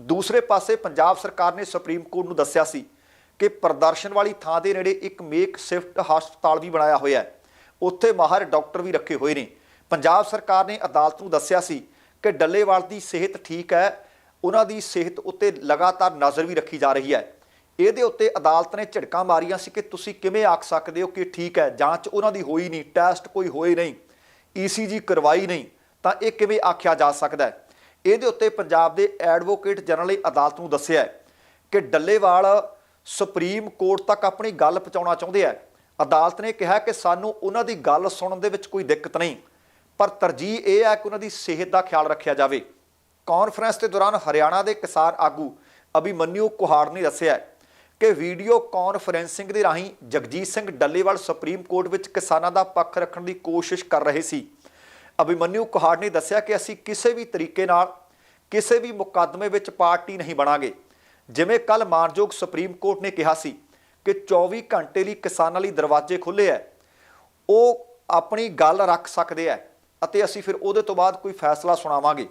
ਦੂਸਰੇ ਪਾਸੇ ਪੰਜਾਬ ਸਰਕਾਰ ਨੇ ਸੁਪਰੀਮ ਕੋਰਟ ਨੂੰ ਦੱਸਿਆ ਸੀ ਕਿ ਪ੍ਰਦਰਸ਼ਨ ਵਾਲੀ ਥਾਂ ਦੇ ਨੇੜੇ ਇੱਕ ਮੇਕ ਸ਼ਿਫਟ ਹਸਪਤਾਲ ਵੀ ਬਣਾਇਆ ਹੋਇਆ ਹੈ। ਉੱਥੇ ਮਾਹਰ ਡਾਕਟਰ ਵੀ ਰੱਖੇ ਹੋਏ ਨੇ। ਪੰਜਾਬ ਸਰਕਾਰ ਨੇ ਅਦਾਲਤ ਨੂੰ ਦੱਸਿਆ ਸੀ ਕਿ ਡੱਲੇਵਾਲ ਦੀ ਸਿਹਤ ਠੀਕ ਹੈ, ਉਹਨਾਂ ਦੀ ਸਿਹਤ ਉੱਤੇ ਲਗਾਤਾਰ ਨਜ਼ਰ ਵੀ ਰੱਖੀ ਜਾ ਰਹੀ ਹੈ। ਇਹਦੇ ਉੱਤੇ ਅਦਾਲਤ ਨੇ ਝਿੜਕਾਂ ਮਾਰੀਆਂ ਸੀ ਕਿ ਤੁਸੀਂ ਕਿਵੇਂ ਆਖ ਸਕਦੇ ਹੋ ਕਿ ਠੀਕ ਹੈ, ਜਾਂਚ ਉਹਨਾਂ ਦੀ ਹੋਈ ਨਹੀਂ, ਟੈਸਟ ਕੋਈ ਹੋਏ ਨਹੀਂ, ਈਸੀਜੀ ਕਰਵਾਈ ਨਹੀਂ। ਤਾਂ ਇਹ ਕਿਵੇਂ ਆਖਿਆ ਜਾ ਸਕਦਾ ਹੈ? ਇਹਦੇ ਉੱਤੇ ਪੰਜਾਬ ਦੇ ਐਡਵੋਕੇਟ ਜਨਰਲ ਨੇ ਅਦਾਲਤ ਨੂੰ ਦੱਸਿਆ ਕਿ ਡੱਲੇਵਾਲ ਸੁਪਰੀਮ ਕੋਰਟ ਤੱਕ ਆਪਣੀ ਗੱਲ ਪਹੁੰਚਾਉਣਾ ਚਾਹੁੰਦੇ ਆ। ਅਦਾਲਤ ਨੇ ਕਿਹਾ ਕਿ ਸਾਨੂੰ ਉਹਨਾਂ ਦੀ ਗੱਲ ਸੁਣਨ ਦੇ ਵਿੱਚ ਕੋਈ ਦਿੱਕਤ ਨਹੀਂ, ਪਰ ਤਰਜੀਹ ਇਹ ਹੈ ਕਿ ਉਹਨਾਂ ਦੀ ਸਿਹਤ ਦਾ ਖਿਆਲ ਰੱਖਿਆ ਜਾਵੇ। ਕਾਨਫਰੰਸ ਦੇ ਦੌਰਾਨ ਹਰਿਆਣਾ ਦੇ ਕਿਸਾਨ ਆਗੂ ਅਭਿਮਨਿਊ ਕੁਹਾੜ ਨੇ ਦੱਸਿਆ ਕਿ ਵੀਡੀਓ ਕਾਨਫਰੈਂਸਿੰਗ ਦੇ ਰਾਹੀਂ ਜਗਜੀਤ ਸਿੰਘ ਡੱਲੇਵਾਲ ਸੁਪਰੀਮ ਕੋਰਟ ਵਿੱਚ ਕਿਸਾਨਾਂ ਦਾ ਪੱਖ ਰੱਖਣ ਦੀ ਕੋਸ਼ਿਸ਼ ਕਰ ਰਹੇ ਸੀ। ਅਭਿਮਨਿਊ ਕੁਹਾੜ ਨੇ ਦੱਸਿਆ ਕਿ ਅਸੀਂ ਕਿਸੇ ਵੀ ਤਰੀਕੇ ਨਾਲ ਕਿਸੇ ਵੀ ਮੁਕੱਦਮੇ ਵਿੱਚ ਪਾਰਟੀ ਨਹੀਂ ਬਣਾਂਗੇ। ਜਿਵੇਂ ਕੱਲ ਮਾਨਯੋਗ ਸੁਪਰੀਮ ਕੋਰਟ ਨੇ ਕਿਹਾ ਸੀ ਕਿ 24 ਘੰਟੇ ਲਈ ਕਿਸਾਨਾਂ ਲਈ ਦਰਵਾਜ਼ੇ ਖੁੱਲੇ ਐ। ਉਹ ਆਪਣੀ ਗੱਲ ਰੱਖ ਸਕਦੇ ਐ ਅਤੇ ਅਸੀਂ ਫਿਰ ਉਹਦੇ ਤੋਂ ਬਾਅਦ ਕੋਈ ਫੈਸਲਾ ਸੁਣਾਵਾਂਗੇ।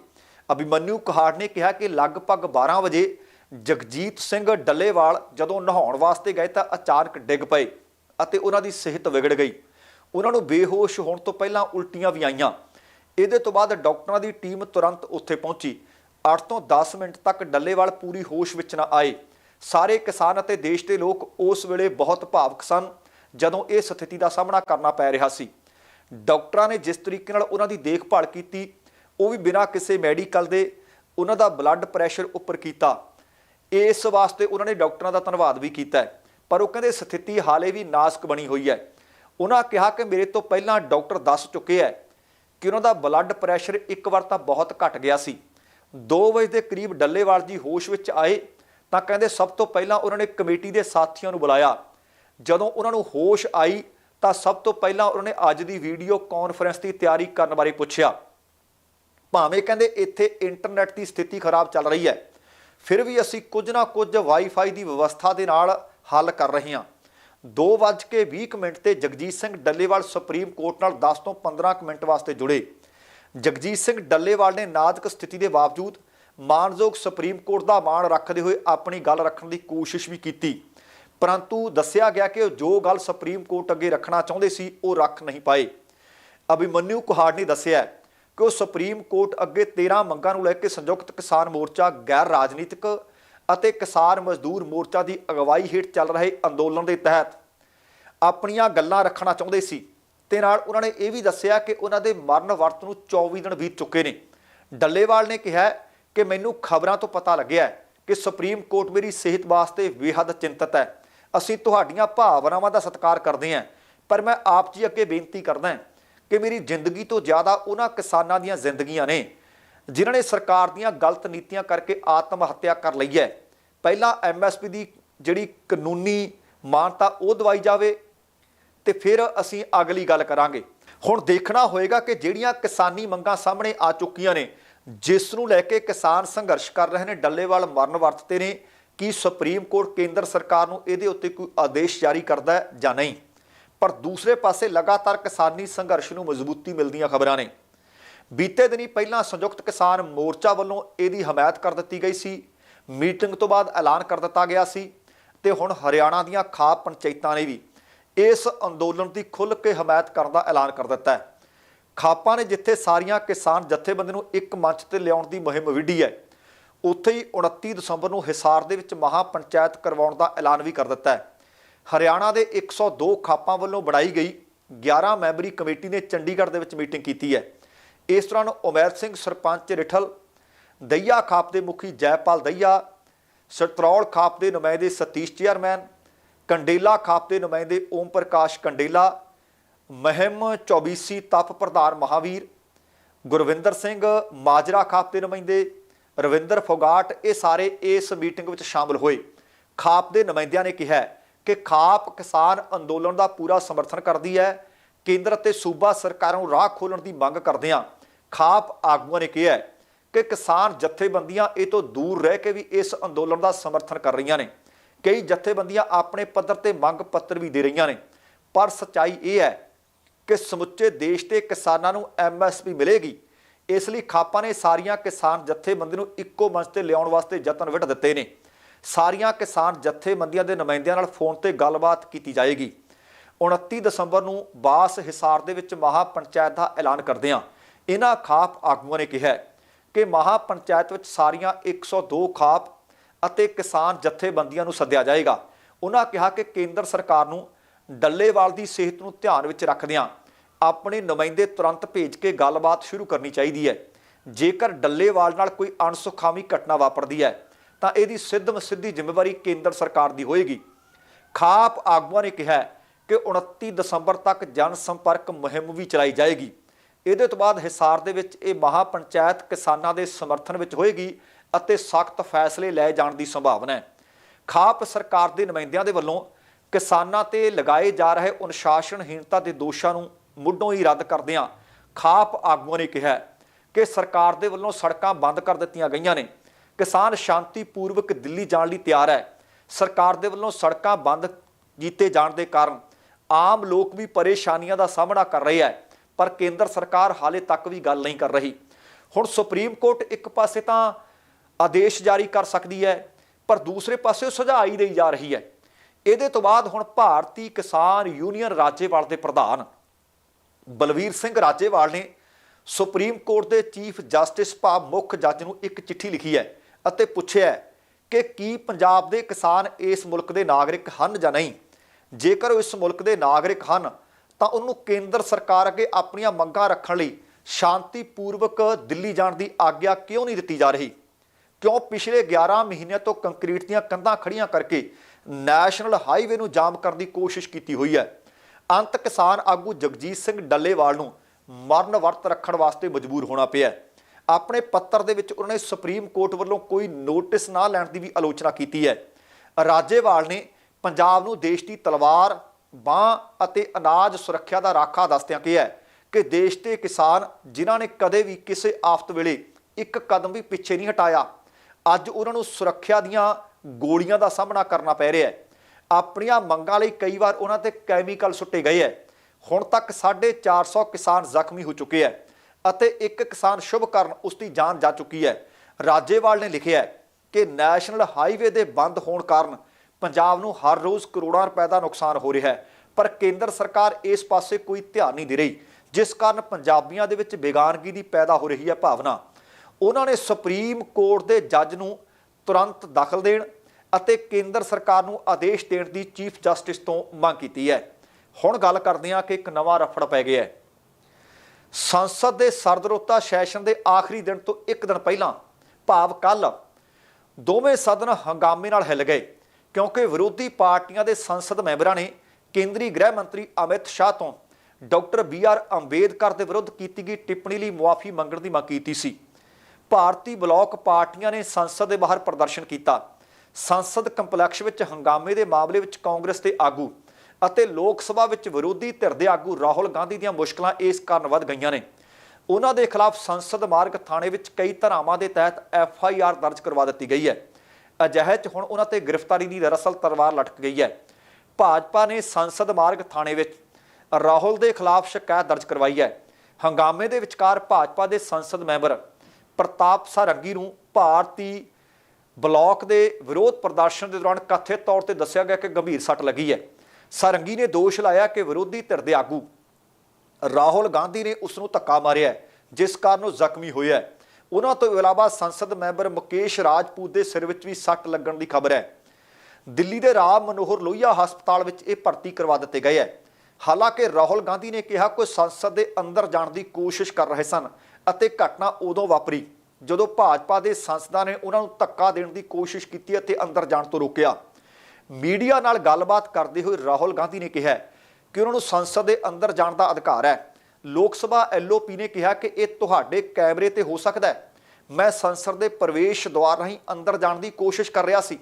ਅਭਿਮਨਿਊ ਕਹਾੜ ਨੇ ਕਿਹਾ ਕਿ ਲਗਭਗ 12 ਵਜੇ ਜਗਜੀਤ ਸਿੰਘ ਡੱਲੇਵਾਲ ਜਦੋਂ ਨਹਾਉਣ ਵਾਸਤੇ ਗਏ ਤਾਂ ਅਚਾਨਕ ਡਿੱਗ ਪਏ ਅਤੇ ਉਹਨਾਂ ਦੀ ਸਿਹਤ ਵਿਗੜ ਗਈ। ਉਹਨਾਂ ਨੂੰ ਬੇਹੋਸ਼ ਹੋਣ ਤੋਂ ਪਹਿਲਾਂ ਉਲਟੀਆਂ ਵੀ ਆਈਆਂ। ਇਹਦੇ ਤੋਂ ਬਾਅਦ ਡਾਕਟਰਾਂ ਦੀ ਟੀਮ ਤੁਰੰਤ ਉੱਥੇ ਪਹੁੰਚੀ। 8 ਤੋਂ 10 ਮਿੰਟ ਤੱਕ ਡੱਲੇਵਾਲ ਪੂਰੀ ਹੋਸ਼ ਵਿੱਚ ਨਾ ਆਏ। ਸਾਰੇ ਕਿਸਾਨ ਅਤੇ ਦੇਸ਼ ਦੇ ਲੋਕ ਉਸ ਵੇਲੇ ਬਹੁਤ ਭਾਵਕ ਸਨ, ਜਦੋਂ ਇਹ ਸਥਿਤੀ ਦਾ ਸਾਹਮਣਾ ਕਰਨਾ ਪੈ ਰਿਹਾ ਸੀ। ਡਾਕਟਰਾਂ ਨੇ ਜਿਸ ਤਰੀਕੇ ਨਾਲ ਉਹਨਾਂ ਦੀ ਦੇਖਭਾਲ ਕੀਤੀ, ਉਹ ਵੀ ਬਿਨਾਂ ਕਿਸੇ ਮੈਡੀਕਲ ਦੇ ਉਹਨਾਂ ਦਾ ਬਲੱਡ ਪ੍ਰੈਸ਼ਰ ਉੱਪਰ ਕੀਤਾ। ਇਸ ਵਾਸਤੇ ਉਹਨਾਂ ਨੇ ਡਾਕਟਰਾਂ ਦਾ ਧੰਨਵਾਦ ਵੀ ਕੀਤਾ ਪਰ ਉਹ ਕਹਿੰਦੇ ਸਥਿਤੀ ਹਾਲੇ ਵੀ ਨਾਸਕ ਬਣੀ ਹੋਈ ਹੈ। ਉਹਨਾਂ ਕਿਹਾ ਕਿ ਮੇਰੇ ਤੋਂ ਪਹਿਲਾਂ ਡਾਕਟਰ ਦੱਸ ਚੁੱਕੇ ਹੈ ਕਿ ਉਹਨਾਂ ਦਾ ਬਲੱਡ ਪ੍ਰੈਸ਼ਰ ਇੱਕ ਵਾਰ ਤਾਂ ਬਹੁਤ ਘਟ ਗਿਆ ਸੀ। 2 ਵਜੇ ਦੇ ਕਰੀਬ ਡੱਲੇਵਾਲ ਜੀ ਹੋਸ਼ ਵਿੱਚ ਆਏ ਤਾਂ ਕਹਿੰਦੇ ਸਭ ਤੋਂ ਪਹਿਲਾਂ ਉਹਨਾਂ ਨੇ ਕਮੇਟੀ ਦੇ ਸਾਥੀਆਂ ਨੂੰ ਬੁਲਾਇਆ। ਜਦੋਂ ਉਹਨਾਂ ਨੂੰ ਹੋਸ਼ ਆਈ ਤਾਂ ਸਭ ਤੋਂ ਪਹਿਲਾਂ ਉਹਨਾਂ ਨੇ ਅੱਜ ਦੀ ਵੀਡੀਓ ਕਾਨਫਰੰਸ ਦੀ ਤਿਆਰੀ ਕਰਨ ਬਾਰੇ ਪੁੱਛਿਆ। ਭਾਵੇਂ ਕਹਿੰਦੇ ਇੱਥੇ ਇੰਟਰਨੈਟ ਦੀ ਸਥਿਤੀ ਖਰਾਬ ਚੱਲ ਰਹੀ ਹੈ, ਫਿਰ ਵੀ ਅਸੀਂ ਕੁਝ ਨਾ ਕੁਝ ਵਾਈਫਾਈ ਦੀ ਵਿਵਸਥਾ ਦੇ ਨਾਲ ਹੱਲ ਕਰ ਰਹੇ ਹਾਂ। 2:20 ਮਿੰਟ ਤੇ ਜਗਜੀਤ ਸਿੰਘ ਡੱਲੇਵਾਲ ਸੁਪਰੀਮ ਕੋਰਟ ਨਾਲ 10 ਤੋਂ 15 ਕੁ ਮਿੰਟ ਵਾਸਤੇ ਜੁੜੇ। ਜਗਜੀਤ ਸਿੰਘ ਡੱਲੇਵਾਲ ਨੇ ਨਾਜ਼ੁਕ ਸਥਿਤੀ ਦੇ ਬਾਵਜੂਦ ਮਾਨਯੋਗ ਸੁਪਰੀਮ ਕੋਰਟ ਦਾ ਮਾਣ ਰੱਖਦੇ ਹੋਏ ਆਪਣੀ ਗੱਲ ਰੱਖਣ ਦੀ ਕੋਸ਼ਿਸ਼ ਵੀ ਕੀਤੀ। ਪਰੰਤੂ ਦੱਸਿਆ ਗਿਆ ਕਿ ਉਹ ਜੋ ਗੱਲ ਸੁਪਰੀਮ ਕੋਰਟ ਅੱਗੇ ਰੱਖਣਾ ਚਾਹੁੰਦੇ ਸੀ, ਉਹ ਰੱਖ ਨਹੀਂ ਪਾਏ। ਅਭਿਮਨਿਊ ਕੁਹਾੜ ਨੇ ਦੱਸਿਆ ਕਿ ਉਹ ਸੁਪਰੀਮ ਕੋਰਟ ਅੱਗੇ 13 ਮੰਗਾਂ ਨੂੰ ਲੈ ਕੇ ਸੰਯੁਕਤ ਕਿਸਾਨ ਮੋਰਚਾ, ਗੈਰ ਰਾਜਨੀਤਿਕ ਅਤੇ ਕਿਸਾਨ ਮਜ਼ਦੂਰ ਮੋਰਚਾ ਦੀ ਅਗਵਾਈ ਹੇਠ ਚੱਲ ਰਹੇ ਅੰਦੋਲਨ ਦੇ ਤਹਿਤ। ਆਪਣੀਆਂ ਗੱਲਾਂ ਰੱਖਣਾ ਚਾਹੁੰਦੇ ਸੀ, ਤੇ ਨਾਲ ਉਹਨਾਂ ਨੇ ਇਹ ਵੀ ਦੱਸਿਆ ਕਿ ਉਹਨਾਂ ਦੇ ਮਰਨ ਵਰਤ ਨੂੰ 24 ਦਿਨ ਬੀਤ ਚੁੱਕੇ ਨੇ। ਡੱਲੇਵਾਲ ਨੇ ਕਿਹਾ ਕਿ ਮੈਨੂੰ ਖਬਰਾਂ ਤੋਂ ਪਤਾ ਲੱਗਿਆ ਕਿ ਸੁਪਰੀਮ ਕੋਰਟ ਮੇਰੀ ਸਿਹਤ ਵਾਸਤੇ ਬੇਹੱਦ ਚਿੰਤਤ ਹੈ। ਅਸੀਂ ਤੁਹਾਡੀਆਂ ਭਾਵਨਾਵਾਂ ਦਾ ਸਤਿਕਾਰ ਕਰਦੇ ਹਾਂ, ਪਰ ਮੈਂ ਆਪ ਜੀ ਅੱਗੇ ਬੇਨਤੀ ਕਰਦਾ ਕਿ ਮੇਰੀ ਜ਼ਿੰਦਗੀ ਤੋਂ ਜ਼ਿਆਦਾ ਉਹਨਾਂ ਕਿਸਾਨਾਂ ਦੀਆਂ ਜ਼ਿੰਦਗੀਆਂ ਨੇ ਜਿਨ੍ਹਾਂ ਨੇ ਸਰਕਾਰ ਦੀਆਂ ਗਲਤ ਨੀਤੀਆਂ ਕਰਕੇ ਆਤਮ ਹੱਤਿਆ ਕਰ ਲਈ ਹੈ। ਪਹਿਲਾਂ ਐਮਐਸਪੀ ਦੀ ਜਿਹੜੀ ਕਾਨੂੰਨੀ ਮਾਨਤਾ ਉਹ ਦਵਾਈ ਜਾਵੇ ਤੇ ਫਿਰ ਅਸੀਂ ਅਗਲੀ ਗੱਲ ਕਰਾਂਗੇ। ਹੁਣ ਦੇਖਣਾ ਹੋਏਗਾ ਕਿ ਜਿਹੜੀਆਂ ਕਿਸਾਨੀ ਮੰਗਾਂ ਸਾਹਮਣੇ ਆ ਚੁੱਕੀਆਂ ਨੇ, ਜਿਸ ਨੂੰ ਲੈ ਕੇ ਕਿਸਾਨ ਸੰਘਰਸ਼ ਕਰ ਰਹੇ ਨੇ, ਡੱਲੇਵਾਲ ਮਰਨ ਵਰਤਦੇ ਨੇ, ਕਿ ਸੁਪਰੀਮ ਕੋਰਟ ਕੇਂਦਰ ਸਰਕਾਰ ਨੂੰ ਇਹਦੇ ਉੱਤੇ ਕੋਈ ਆਦੇਸ਼ ਜਾਰੀ ਕਰਦਾ ਹੈ ਜਾਂ ਨਹੀਂ? ਪਰ ਦੂਸਰੇ ਪਾਸੇ ਲਗਾਤਾਰ ਕਿਸਾਨੀ ਸੰਘਰਸ਼ ਨੂੰ ਮਜ਼ਬੂਤੀ ਮਿਲਦੀਆਂ ਖਬਰਾਂ ਨੇ। ਬੀਤੇ ਦਿਨੀ ਪਹਿਲਾਂ ਸੰਯੁਕਤ ਕਿਸਾਨ ਮੋਰਚਾ ਵੱਲੋਂ ਇਹਦੀ ਹਮਾਇਤ ਕਰ ਦਿੱਤੀ ਗਈ ਸੀ। ਮੀਟਿੰਗ ਤੋਂ ਬਾਅਦ ਐਲਾਨ ਕਰ ਦਿੱਤਾ ਗਿਆ ਸੀ ਤੇ ਹੁਣ ਹਰਿਆਣਾ ਦੀਆਂ ਖਾਪ ਪੰਚਾਇਤਾਂ ਨੇ ਵੀ ਇਸ ਅੰਦੋਲਨ ਦੀ ਖੁੱਲ੍ਹ ਕੇ ਹਮਾਇਤ ਕਰਨ ਦਾ ਐਲਾਨ ਕਰ ਦਿੱਤਾ ਹੈ। ਖਾਪਾਂ ਨੇ ਜਿੱਥੇ ਸਾਰੀਆਂ ਕਿਸਾਨ ਜਥੇਬੰਦੀ ਨੂੰ ਇੱਕ ਮੰਚ ਤੇ ਲਿਆਉਣ ਦੀ ਮੁਹਿੰਮ ਵਿੱਢੀ ਹੈ, ਉੱਥੇ ਹੀ 29 ਦਸੰਬਰ ਨੂੰ ਹਿਸਾਰ ਦੇ ਵਿੱਚ ਮਹਾ ਪੰਚਾਇਤ ਕਰਵਾਉਣ ਦਾ ਐਲਾਨ ਵੀ ਕਰ ਦਿੱਤਾ ਹੈ। ਹਰਿਆਣਾ ਦੇ 102 ਖਾਪਾਂ ਵੱਲੋਂ ਬਣਾਈ ਗਈ 11 ਮੈਂਬਰੀ ਕਮੇਟੀ ਨੇ ਚੰਡੀਗੜ੍ਹ ਦੇ ਵਿੱਚ ਮੀਟਿੰਗ ਕੀਤੀ ਹੈ। ਇਸ ਦੌਰਾਨ ਉਮੈਰ ਸਿੰਘ ਸਰਪੰਚ ਰਿਠਲ ਦਈਆ ਖਾਪ ਦੇ ਮੁਖੀ ਜੈਪਾਲ ਦਈਆ, ਸਤਰੌਲ ਖਾਪ ਦੇ ਨੁਮਾਇੰਦੇ ਸਤੀਸ਼ ਚੇਅਰਮੈਨ, ਕੰਡੇਲਾ ਖਾਪ ਦੇ ਨੁਮਾਇੰਦੇ ਓਮ ਪ੍ਰਕਾਸ਼ ਕੰਡੇਲਾ, ਮਹਿਮ 24 ਤਪ ਪ੍ਰਧਾਨ ਮਹਾਵੀਰ, ਗੁਰਵਿੰਦਰ ਸਿੰਘ ਮਾਜਰਾ ਖਾਪ ਦੇ ਨੁਮਾਇੰਦੇ, ਰਵਿੰਦਰ ਫੋਗਾਟ, ਇਹ ਸਾਰੇ ਇਸ ਮੀਟਿੰਗ ਵਿੱਚ ਸ਼ਾਮਲ ਹੋਏ। ਖਾਪ ਦੇ ਨੁਮਾਇੰਦਿਆਂ ਨੇ ਕਿਹਾ ਕਿ ਖਾਪ ਕਿਸਾਨ ਅੰਦੋਲਨ ਦਾ ਪੂਰਾ ਸਮਰਥਨ ਕਰਦੀ ਹੈ। ਕੇਂਦਰ ਅਤੇ ਸੂਬਾ ਸਰਕਾਰਾਂ ਨੂੰ ਰਾਹ ਖੋਲਣ ਦੀ ਮੰਗ ਕਰਦਿਆਂ ਖਾਪ ਆਗੂਆਂ ਨੇ ਕਿਹਾ ਕਿ ਕਿਸਾਨ ਜਥੇਬੰਦੀਆਂ ਇਹ ਤੋਂ ਦੂਰ ਰਹਿ ਕੇ ਵੀ ਇਸ ਅੰਦੋਲਨ ਦਾ ਸਮਰਥਨ ਕਰ ਰਹੀਆਂ ਨੇ। ਕਈ ਜਥੇਬੰਦੀਆਂ ਆਪਣੇ ਪੱਧਰ ਤੇ ਮੰਗ ਪੱਤਰ ਵੀ ਦੇ ਰਹੀਆਂ ਨੇ। ਪਰ ਸੱਚਾਈ ਇਹ ਹੈ ਕਿ ਸਮੁੱਚੇ ਦੇਸ਼ ਦੇ ਕਿਸਾਨਾਂ ਨੂੰ ਐਮਐਸਪੀ ਮਿਲੇਗੀ। ਇਸ ਲਈ ਖਾਪਾਂ ਨੇ ਸਾਰੀਆਂ ਕਿਸਾਨ ਜਥੇਬੰਦੀ ਨੂੰ ਇੱਕੋ ਮੰਚ ਤੇ ਲਿਆਉਣ ਵਾਸਤੇ ਯਤਨ ਵਿੱਢ ਦਿੱਤੇ ਨੇ। ਸਾਰੀਆਂ ਕਿਸਾਨ ਜਥੇਬੰਦੀਆਂ ਦੇ ਨੁਮਾਇੰਦਿਆਂ ਨਾਲ ਫੋਨ ਤੇ ਗੱਲਬਾਤ ਕੀਤੀ ਜਾਏਗੀ। 29 ਦਸੰਬਰ ਨੂੰ ਬਾਸ ਹਿਸਾਰ ਦੇ ਵਿੱਚ ਮਹਾ ਪੰਚਾਇਤ ਦਾ ਐਲਾਨ ਕਰਦੇ ਹਾਂ। ਇਹਨਾਂ ਖਾਪ ਆਗੂਆਂ ਨੇ ਕਿਹਾ ਕਿ ਮਹਾ ਪੰਚਾਇਤ ਵਿੱਚ ਸਾਰੀਆਂ 102 ਖਾਪ ਅਤੇ ਕਿਸਾਨ ਜਥੇਬੰਦੀਆਂ ਨੂੰ ਸੱਦਿਆ ਜਾਏਗਾ। ਉਹਨਾਂ ਕਿਹਾ ਕਿ ਕੇਂਦਰ ਸਰਕਾਰ ਨੂੰ ਡੱਲੇਵਾਲ ਦੀ ਸਿਹਤ ਨੂੰ ਧਿਆਨ ਵਿੱਚ ਰੱਖਦਿਆਂ ਆਪਣੇ ਨੁਮਾਇੰਦੇ ਤੁਰੰਤ ਭੇਜ ਕੇ ਗੱਲਬਾਤ ਸ਼ੁਰੂ ਕਰਨੀ ਚਾਹੀਦੀ ਹੈ। ਜੇਕਰ ਡੱਲੇਵਾਲ ਨਾਲ ਕੋਈ ਅਣਸੁਖਾਵੀ ਘਟਨਾ ਵਾਪਰਦੀ ਹੈ, ਤਾਂ ਇਹਦੀ ਸਿੱਧਮ ਸਿੱਧੀ ਜ਼ਿੰਮੇਵਾਰੀ ਕੇਂਦਰ ਸਰਕਾਰ ਦੀ ਹੋਏਗੀ। ਖਾਪ ਆਗੂਆਂ ਨੇ ਕਿਹਾ ਕਿ 29 ਦਸੰਬਰ ਤੱਕ ਜਨ ਸੰਪਰਕ ਮੁਹਿੰਮ ਵੀ ਚਲਾਈ ਜਾਏਗੀ। ਇਹਦੇ ਤੋਂ ਬਾਅਦ ਹਿਸਾਰ ਦੇ ਵਿੱਚ ਇਹ ਮਹਾ ਪੰਚਾਇਤ ਕਿਸਾਨਾਂ ਦੇ ਸਮਰਥਨ ਵਿੱਚ ਹੋਏਗੀ ਅਤੇ ਸਖਤ ਫੈਸਲੇ ਲਏ ਜਾਣ ਦੀ ਸੰਭਾਵਨਾ ਹੈ। ਖਾਪ ਸਰਕਾਰ ਦੇ ਨੁਮਾਇੰਦਿਆਂ ਦੇ ਵੱਲੋਂ ਕਿਸਾਨਾਂ ਤੇ ਲਗਾਏ ਜਾ ਰਹੇ ਅਨੁਸ਼ਾਸਨਹੀਣਤਾ ਦੇ ਦੋਸ਼ਾਂ ਨੂੰ ਮੁੱਢੋਂ ਹੀ ਰੱਦ ਕਰਦਿਆਂ ਖਾਪ ਆਗੂਆਂ ਨੇ ਕਿਹਾ ਕਿ ਸਰਕਾਰ ਦੇ ਵੱਲੋਂ ਸੜਕਾਂ ਬੰਦ ਕਰ ਦਿੱਤੀਆਂ ਗਈਆਂ ਨੇ। ਕਿਸਾਨ ਸ਼ਾਂਤੀਪੂਰਵਕ ਦਿੱਲੀ ਜਾਣ ਲਈ ਤਿਆਰ ਹੈ। ਸਰਕਾਰ ਦੇ ਵੱਲੋਂ ਸੜਕਾਂ ਬੰਦ ਕੀਤੇ ਜਾਣ ਦੇ ਕਾਰਨ ਆਮ ਲੋਕ ਵੀ ਪਰੇਸ਼ਾਨੀਆਂ ਦਾ ਸਾਹਮਣਾ ਕਰ ਰਹੇ ਹੈ ਪਰ ਕੇਂਦਰ ਸਰਕਾਰ ਹਾਲੇ ਤੱਕ ਵੀ ਗੱਲ ਨਹੀਂ ਕਰ ਰਹੀ। ਹੁਣ ਸੁਪਰੀਮ ਕੋਰਟ ਇੱਕ ਪਾਸੇ ਤਾਂ ਆਦੇਸ਼ ਜਾਰੀ ਕਰ ਸਕਦੀ ਹੈ, ਪਰ ਦੂਸਰੇ ਪਾਸੇ ਉਹ ਸੁਝਾਅ ਹੀ ਦੇਈ ਜਾ ਰਹੀ ਹੈ। ਇਹਦੇ ਤੋਂ ਬਾਅਦ ਹੁਣ ਭਾਰਤੀ ਕਿਸਾਨ ਯੂਨੀਅਨ ਰਾਜੇਵਾਲ ਦੇ ਪ੍ਰਧਾਨ ਬਲਵੀਰ ਸਿੰਘ ਰਾਜੇਵਾਲ ਨੇ ਸੁਪਰੀਮ ਕੋਰਟ ਦੇ ਚੀਫ ਜਸਟਿਸ ਭਾਵ ਮੁੱਖ ਜੱਜ ਨੂੰ ਇੱਕ ਚਿੱਠੀ ਲਿਖੀ ਹੈ ਅਤੇ ਪੁੱਛਿਆ ਕਿ ਕੀ ਪੰਜਾਬ ਦੇ ਕਿਸਾਨ ਇਸ ਮੁਲਕ ਦੇ ਨਾਗਰਿਕ ਹਨ ਜਾਂ ਨਹੀਂ। ਜੇਕਰ ਉਹ ਇਸ ਮੁਲਕ ਦੇ ਨਾਗਰਿਕ ਹਨ, ਤਾਂ ਉਹਨੂੰ ਕੇਂਦਰ ਸਰਕਾਰ ਅੱਗੇ ਆਪਣੀਆਂ ਮੰਗਾਂ ਰੱਖਣ ਲਈ ਸ਼ਾਂਤੀਪੂਰਵਕ ਦਿੱਲੀ ਜਾਣ ਦੀ ਆਗਿਆ ਕਿਉਂ ਨਹੀਂ ਦਿੱਤੀ ਜਾ ਰਹੀ? ਕਿਉਂ ਪਿਛਲੇ 11 ਮਹੀਨਿਆਂ ਤੋਂ ਕੰਕਰੀਟ ਦੀਆਂ ਕੰਧਾਂ ਖੜੀਆਂ ਕਰਕੇ ਨੈਸ਼ਨਲ ਹਾਈਵੇ ਨੂੰ ਜਾਮ ਕਰਨ ਦੀ ਕੋਸ਼ਿਸ਼ ਕੀਤੀ ਹੋਈ ਹੈ? ਅੰਤ ਕਿਸਾਨ ਆਗੂ ਜਗਜੀਤ ਸਿੰਘ ਡੱਲੇਵਾਲ ਨੂੰ ਮਰਨ ਵਰਤ ਰੱਖਣ ਵਾਸਤੇ ਮਜਬੂਰ ਹੋਣਾ ਪਿਆ ਆਪਣੇ ਪੱਤਰ ਦੇ ਵਿੱਚ ਉਹਨਾਂ ਨੇ ਸੁਪਰੀਮ ਕੋਰਟ ਵੱਲੋਂ ਕੋਈ ਨੋਟਿਸ ਨਾ ਲੈਣ ਦੀ ਵੀ ਆਲੋਚਨਾ ਕੀਤੀ ਹੈ। ਰਾਜੇਵਾਲ ਨੇ ਪੰਜਾਬ ਨੂੰ ਦੇਸ਼ ਦੀ ਤਲਵਾਰ, ਬਾਹ ਅਤੇ ਅਨਾਜ ਸੁਰੱਖਿਆ ਦਾ ਰਾਖਾ ਦੱਸਦਿਆਂ ਕਿਹਾ ਕਿ ਦੇਸ਼ ਦੇ ਕਿਸਾਨ ਜਿਨ੍ਹਾਂ ਨੇ ਕਦੇ ਵੀ ਕਿਸੇ ਆਫਤ ਵੇਲੇ ਇੱਕ ਕਦਮ ਵੀ ਪਿੱਛੇ ਨਹੀਂ ਹਟਾਇਆ, ਅੱਜ ਉਹਨਾਂ ਨੂੰ ਸੁਰੱਖਿਆ ਦੀਆਂ ਗੋਲੀਆਂ ਦਾ ਸਾਹਮਣਾ ਕਰਨਾ ਪੈ ਰਿਹਾ ਹੈ। ਆਪਣੀਆਂ ਮੰਗਾਂ ਲਈ ਕਈ ਵਾਰ ਉਹਨਾਂ ਤੇ ਕੈਮੀਕਲ ਸੁੱਟੇ ਗਏ ਹੈ। ਹੁਣ ਤੱਕ 450 ਕਿਸਾਨ ਜ਼ਖਮੀ ਹੋ ਚੁੱਕੇ ਹੈ ਅਤੇ ਇੱਕ ਕਿਸਾਨ ਸ਼ੁਭ ਕਰਨ ਉਸ ਦੀ ਜਾਨ ਜਾ ਚੁੱਕੀ ਹੈ। ਰਾਜੇਵਾਲ ਨੇ ਲਿਖਿਆ ਕਿ ਨੈਸ਼ਨਲ ਹਾਈਵੇ ਦੇ ਬੰਦ ਹੋਣ ਕਾਰਨ ਪੰਜਾਬ ਨੂੰ ਹਰ ਰੋਜ਼ ਕਰੋੜਾਂ ਰੁਪਏ ਦਾ ਨੁਕਸਾਨ ਹੋ ਰਿਹਾ ਹੈ, ਪਰ ਕੇਂਦਰ ਸਰਕਾਰ ਇਸ ਪਾਸੇ ਕੋਈ ਧਿਆਨ ਨਹੀਂ ਦੇ ਰਹੀ, ਜਿਸ ਕਾਰਨ ਪੰਜਾਬੀਆਂ ਦੇ ਵਿੱਚ ਬੇਗਾਨਗੀ ਦੀ ਪੈਦਾ ਹੋ ਰਹੀ ਹੈ ਭਾਵਨਾ। ਉਹਨਾਂ ਨੇ ਸੁਪਰੀਮ ਕੋਰਟ ਦੇ ਜੱਜ ਨੂੰ ਤੁਰੰਤ ਦਖਲ ਦੇਣ ਅਤੇ ਕੇਂਦਰ ਸਰਕਾਰ ਨੂੰ ਆਦੇਸ਼ ਦੇਣ ਦੀ ਚੀਫ ਜਸਟਿਸ ਤੋਂ ਮੰਗ ਕੀਤੀ ਹੈ। ਹੁਣ ਗੱਲ ਕਰਦੇ ਹਾਂ ਕਿ ਇੱਕ ਨਵਾਂ ਰਫੜ ਪੈ ਗਿਆ ਹੈ। ਸੰਸਦ ਦੇ ਸਰਦਰੋਤਾ ਸੈਸ਼ਨ ਦੇ ਆਖਰੀ ਦਿਨ ਤੋਂ ਇੱਕ ਦਿਨ ਪਹਿਲਾਂ ਭਾਵ ਕੱਲ ਦੋਵੇਂ ਸਦਨ ਹੰਗਾਮੇ ਨਾਲ ਹਿੱਲ ਗਏ। ਕਿਉਂਕਿ ਵਿਰੋਧੀ ਪਾਰਟੀਆਂ ਦੇ ਸੰਸਦ ਮੈਂਬਰਾਂ ਨੇ ਕੇਂਦਰੀ ਗ੍ਰਹਿ ਮੰਤਰੀ ਅਮਿਤ ਸ਼ਾਹ ਤੋਂ ਡਾਕਟਰ ਬੀ ਆਰ ਅੰਬੇਦਕਰ ਦੇ ਵਿਰੁੱਧ ਕੀਤੀ ਗਈ ਟਿੱਪਣੀ ਲਈ ਮੁਆਫੀ ਮੰਗਣ ਦੀ ਮੰਗ ਕੀਤੀ ਸੀ। ਭਾਰਤੀ ਬਲਾਕ ਪਾਰਟੀਆਂ ਨੇ ਸੰਸਦ ਦੇ ਬਾਹਰ ਪ੍ਰਦਰਸ਼ਨ ਕੀਤਾ। ਸੰਸਦ ਕੰਪਲੈਕਸ ਵਿੱਚ ਹੰਗਾਮੇ ਦੇ ਮਾਮਲੇ ਵਿੱਚ ਕਾਂਗਰਸ ਦੇ ਆਗੂ ਅਤੇ ਲੋਕ ਸਭਾ ਵਿੱਚ ਵਿਰੋਧੀ ਧਿਰ ਦੇ ਆਗੂ ਰਾਹੁਲ ਗਾਂਧੀ ਦੀਆਂ ਮੁਸ਼ਕਲਾਂ ਇਸ ਕਾਰਨ ਵੱਧ ਗਈਆਂ ਨੇ। ਉਹਨਾਂ ਦੇ ਖਿਲਾਫ ਸੰਸਦ ਮਾਰਗ ਥਾਣੇ ਵਿੱਚ ਕਈ ਧਾਰਾਵਾਂ ਦੇ ਤਹਿਤ ਐਫ ਆਈ ਆਰ ਦਰਜ ਕਰਵਾ ਦਿੱਤੀ ਗਈ ਹੈ। ਅਜਿਹੇ 'ਚ ਹੁਣ ਉਹਨਾਂ ਤੇ ਗ੍ਰਿਫਤਾਰੀ ਦੀ ਦਰਅਸਲ ਤਲਵਾਰ ਲਟਕ ਗਈ ਹੈ। ਭਾਜਪਾ ਨੇ ਸੰਸਦ ਮਾਰਗ ਥਾਣੇ ਵਿੱਚ ਰਾਹੁਲ ਦੇ ਖਿਲਾਫ ਸ਼ਿਕਾਇਤ ਦਰਜ ਕਰਵਾਈ ਹੈ। ਹੰਗਾਮੇ ਦੇ ਵਿਚਕਾਰ ਭਾਜਪਾ ਦੇ ਸੰਸਦ ਮੈਂਬਰ ਪ੍ਰਤਾਪ ਸਾਰੰਗੀ ਨੂੰ ਭਾਰਤੀ ਬਲਾਕ ਦੇ ਵਿਰੋਧ ਪ੍ਰਦਰਸ਼ਨ ਦੇ ਦੌਰਾਨ ਕਥਿਤ ਤੌਰ ਤੇ ਦੱਸਿਆ ਗਿਆ ਕਿ ਗੰਭੀਰ ਸੱਟ ਲੱਗੀ ਹੈ। ਸਾਰੰਗੀ ਨੇ ਦੋਸ਼ ਲਾਇਆ ਕਿ ਵਿਰੋਧੀ ਧਿਰ ਦੇ ਆਗੂ ਰਾਹੁਲ ਗਾਂਧੀ ਨੇ ਉਸ ਨੂੰ ਧੱਕਾ ਮਾਰਿਆ ਜਿਸ ਕਾਰਨ ਉਹ ਜ਼ਖਮੀ ਹੋਇਆ ਹੈ। ਉਹਨਾਂ ਤੋਂ ਇਲਾਵਾ ਸੰਸਦ ਮੈਂਬਰ ਮੁਕੇਸ਼ ਰਾਜਪੂਤ ਦੇ ਸਿਰ ਵਿੱਚ ਵੀ ਸੱਟ ਲੱਗਣ ਦੀ ਖਬਰ ਹੈ। ਦਿੱਲੀ ਦੇ ਰਾਮ ਮਨੋਹਰ ਲੋਹੀਆ ਹਸਪਤਾਲ ਵਿੱਚ ਇਹ ਭਰਤੀ ਕਰਵਾ ਦਿੱਤੇ ਗਏ ਹੈ। ਹਾਲਾਂਕਿ ਰਾਹੁਲ ਗਾਂਧੀ ਨੇ ਕਿਹਾ ਕਿ ਉਹ ਸੰਸਦ ਦੇ ਅੰਦਰ ਜਾਣ ਦੀ ਕੋਸ਼ਿਸ਼ ਕਰ ਰਹੇ ਸਨ ਅਤੇ ਘਟਨਾ ਉਦੋਂ ਵਾਪਰੀ ਜਦੋਂ ਭਾਜਪਾ ਦੇ ਸੰਸਦਾਂ ਨੇ ਉਹਨਾਂ ਨੂੰ ਧੱਕਾ ਦੇਣ ਦੀ ਕੋਸ਼ਿਸ਼ ਕੀਤੀ ਅਤੇ ਅੰਦਰ ਜਾਣ ਤੋਂ ਰੋਕਿਆ। ਮੀਡੀਆ ਨਾਲ ਗੱਲਬਾਤ ਕਰਦੇ ਹੋਏ ਰਾਹੁਲ ਗਾਂਧੀ ਨੇ ਕਿਹਾ ਕਿ ਉਹਨਾਂ ਨੂੰ ਸੰਸਦ ਦੇ ਅੰਦਰ ਜਾਣ ਦਾ ਅਧਿਕਾਰ ਹੈ। ਲੋਕ ਸਭਾ ਐਲਓਪੀ ਨੇ ਕਿਹਾ ਕਿ ਇਹ ਤੁਹਾਡੇ ਕੈਮਰੇ ਤੇ ਹੋ ਸਕਦਾ ਹੈ। ਮੈਂ ਸੰਸਦ ਦੇ ਪ੍ਰਵੇਸ਼ ਦੁਆਰ ਰਾਹੀਂ ਅੰਦਰ ਜਾਣ ਦੀ ਕੋਸ਼ਿਸ਼ ਕਰ ਰਿਹਾ ਸੀ।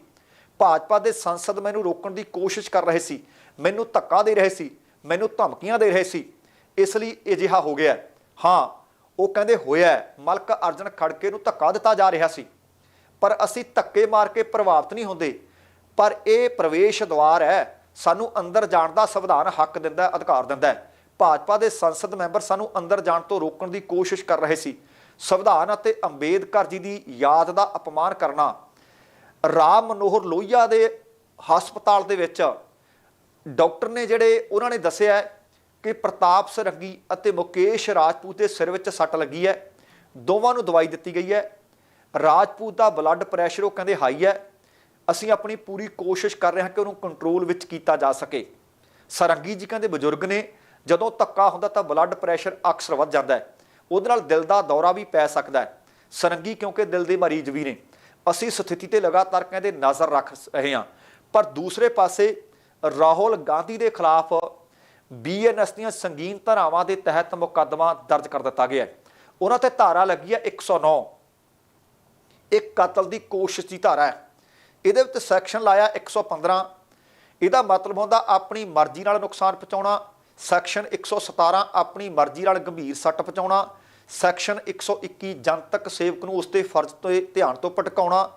ਭਾਜਪਾ ਦੇ ਸੰਸਦ ਮੈਨੂੰ ਰੋਕਣ ਦੀ ਕੋਸ਼ਿਸ਼ ਕਰ ਰਹੇ ਸੀ। ਮੈਨੂੰ ਧੱਕਾ ਦੇ ਰਹੇ ਸੀ। ਮੈਨੂੰ ਧਮਕੀਆਂ ਦੇ ਰਹੇ ਸੀ। ਇਸ ਲਈ ਅਜਿਹਾ ਹੋ ਗਿਆ ਹਾਂ, ਉਹ ਕਹਿੰਦੇ ਹੋਇਆ ਹੈ। ਮਲਕ ਅਰਜਨ ਖੜਕੇ ਨੂੰ ਧੱਕਾ ਦਿੱਤਾ ਜਾ ਰਿਹਾ ਸੀ। ਪਰ ਅਸੀਂ ਧੱਕੇ ਮਾਰ ਕੇ ਪ੍ਰਭਾਵਿਤ ਨਹੀਂ ਹੁੰਦੇ। ਪਰ ਇਹ ਪ੍ਰਵੇਸ਼ ਦੁਆਰ ਹੈ। ਸਾਨੂੰ ਅੰਦਰ ਜਾਣ ਦਾ ਸੰਵਿਧਾਨ ਹੱਕ ਦਿੰਦਾ, ਅਧਿਕਾਰ ਦਿੰਦਾ ਹੈ। ਭਾਜਪਾ ਦੇ ਸੰਸਦ ਮੈਂਬਰ ਸਾਨੂੰ ਅੰਦਰ ਜਾਣ ਤੋਂ ਰੋਕਣ ਦੀ ਕੋਸ਼ਿਸ਼ ਕਰ ਰਹੇ ਸੀ। ਸੰਵਿਧਾਨ ਅਤੇ ਅੰਬੇਦਕਰ ਜੀ ਦੀ ਯਾਦ ਦਾ ਅਪਮਾਨ ਕਰਨਾ। ਰਾਮ ਮਨੋਹਰ ਲੋਹੀਆ ਦੇ ਹਸਪਤਾਲ ਦੇ ਵਿੱਚ ਡਾਕਟਰ ਨੇ ਜਿਹੜੇ ਉਹਨਾਂ ਨੇ ਦੱਸਿਆ ਕਿ ਪ੍ਰਤਾਪ ਸਰੰਗੀ ਅਤੇ ਮੁਕੇਸ਼ ਰਾਜਪੂਤ ਦੇ ਸਿਰ ਵਿੱਚ ਸੱਟ ਲੱਗੀ ਹੈ। ਦੋਵਾਂ ਨੂੰ ਦਵਾਈ ਦਿੱਤੀ ਗਈ ਹੈ। ਰਾਜਪੂਤ ਦਾ ਬਲੱਡ ਪ੍ਰੈਸ਼ਰ ਉਹ ਕਹਿੰਦੇ ਹਾਈ ਹੈ। ਅਸੀਂ ਆਪਣੀ ਪੂਰੀ ਕੋਸ਼ਿਸ਼ ਕਰ ਰਹੇ ਹਾਂ ਕਿ ਉਹਨੂੰ ਕੰਟਰੋਲ ਵਿੱਚ ਕੀਤਾ ਜਾ ਸਕੇ। ਸਰੰਗੀ ਜੀ ਕਹਿੰਦੇ ਬਜ਼ੁਰਗ ਨੇ ਜਦੋਂ ਧੱਕਾ ਹੁੰਦਾ ਤਾਂ ਬਲੱਡ ਪ੍ਰੈਸ਼ਰ ਅਕਸਰ ਵੱਧ ਜਾਂਦਾ ਹੈ। ਉਹਦੇ ਨਾਲ ਦਿਲ ਦਾ ਦੌਰਾ ਵੀ ਪੈ ਸਕਦਾ ਹੈ। ਸਰੰਗੀ ਕਿਉਂਕਿ ਦਿਲ ਦੇ ਮਰੀਜ਼ ਵੀ ਨੇ। ਅਸੀਂ ਸਥਿਤੀ ਤੇ ਲਗਾਤਾਰ ਕਹਿੰਦੇ ਨਜ਼ਰ ਰੱਖ ਰਹੇ ਹਾਂ। ਪਰ ਦੂਸਰੇ ਪਾਸੇ ਰਾਹੁਲ ਗਾਂਧੀ ਦੇ ਖਿਲਾਫ ਬੀਐਨਐਸ ਦੀਆਂ ਸੰਗੀਨ ਧਾਰਾਵਾਂ ਦੇ ਤਹਿਤ ਮੁਕੱਦਮਾ ਦਰਜ ਕਰ ਦਿੱਤਾ ਗਿਆ ਹੈ। ਉਹਨਾਂ ਤੇ ਧਾਰਾ ਲੱਗੀ ਹੈ 109 ਇੱਕ ਕਤਲ ਦੀ ਕੋਸ਼ਿਸ਼ ਦੀ ਧਾਰਾ ਹੈ। ਇਹਦੇ ਵਿੱਚ ਸੈਕਸ਼ਨ ਲਾਇਆ 115 ਇਹਦਾ ਮਤਲਬ ਹੁੰਦਾ ਆਪਣੀ ਮਰਜ਼ੀ ਨਾਲ ਨੁਕਸਾਨ ਪਹੁੰਚਾਉਣਾ। ਸੈਕਸ਼ਨ 117 ਆਪਣੀ ਮਰਜ਼ੀ ਨਾਲ ਗੰਭੀਰ ਸੱਟ ਪਹੁੰਚਾਉਣਾ, ਸੈਕਸ਼ਨ 121 ਜਨਤਕ ਸੇਵਕ ਨੂੰ ਉਸਦੇ ਫਰਜ਼ ਤੋਂ ਧਿਆਨ ਤੋਂ ਭਟਕਾਉਣਾ,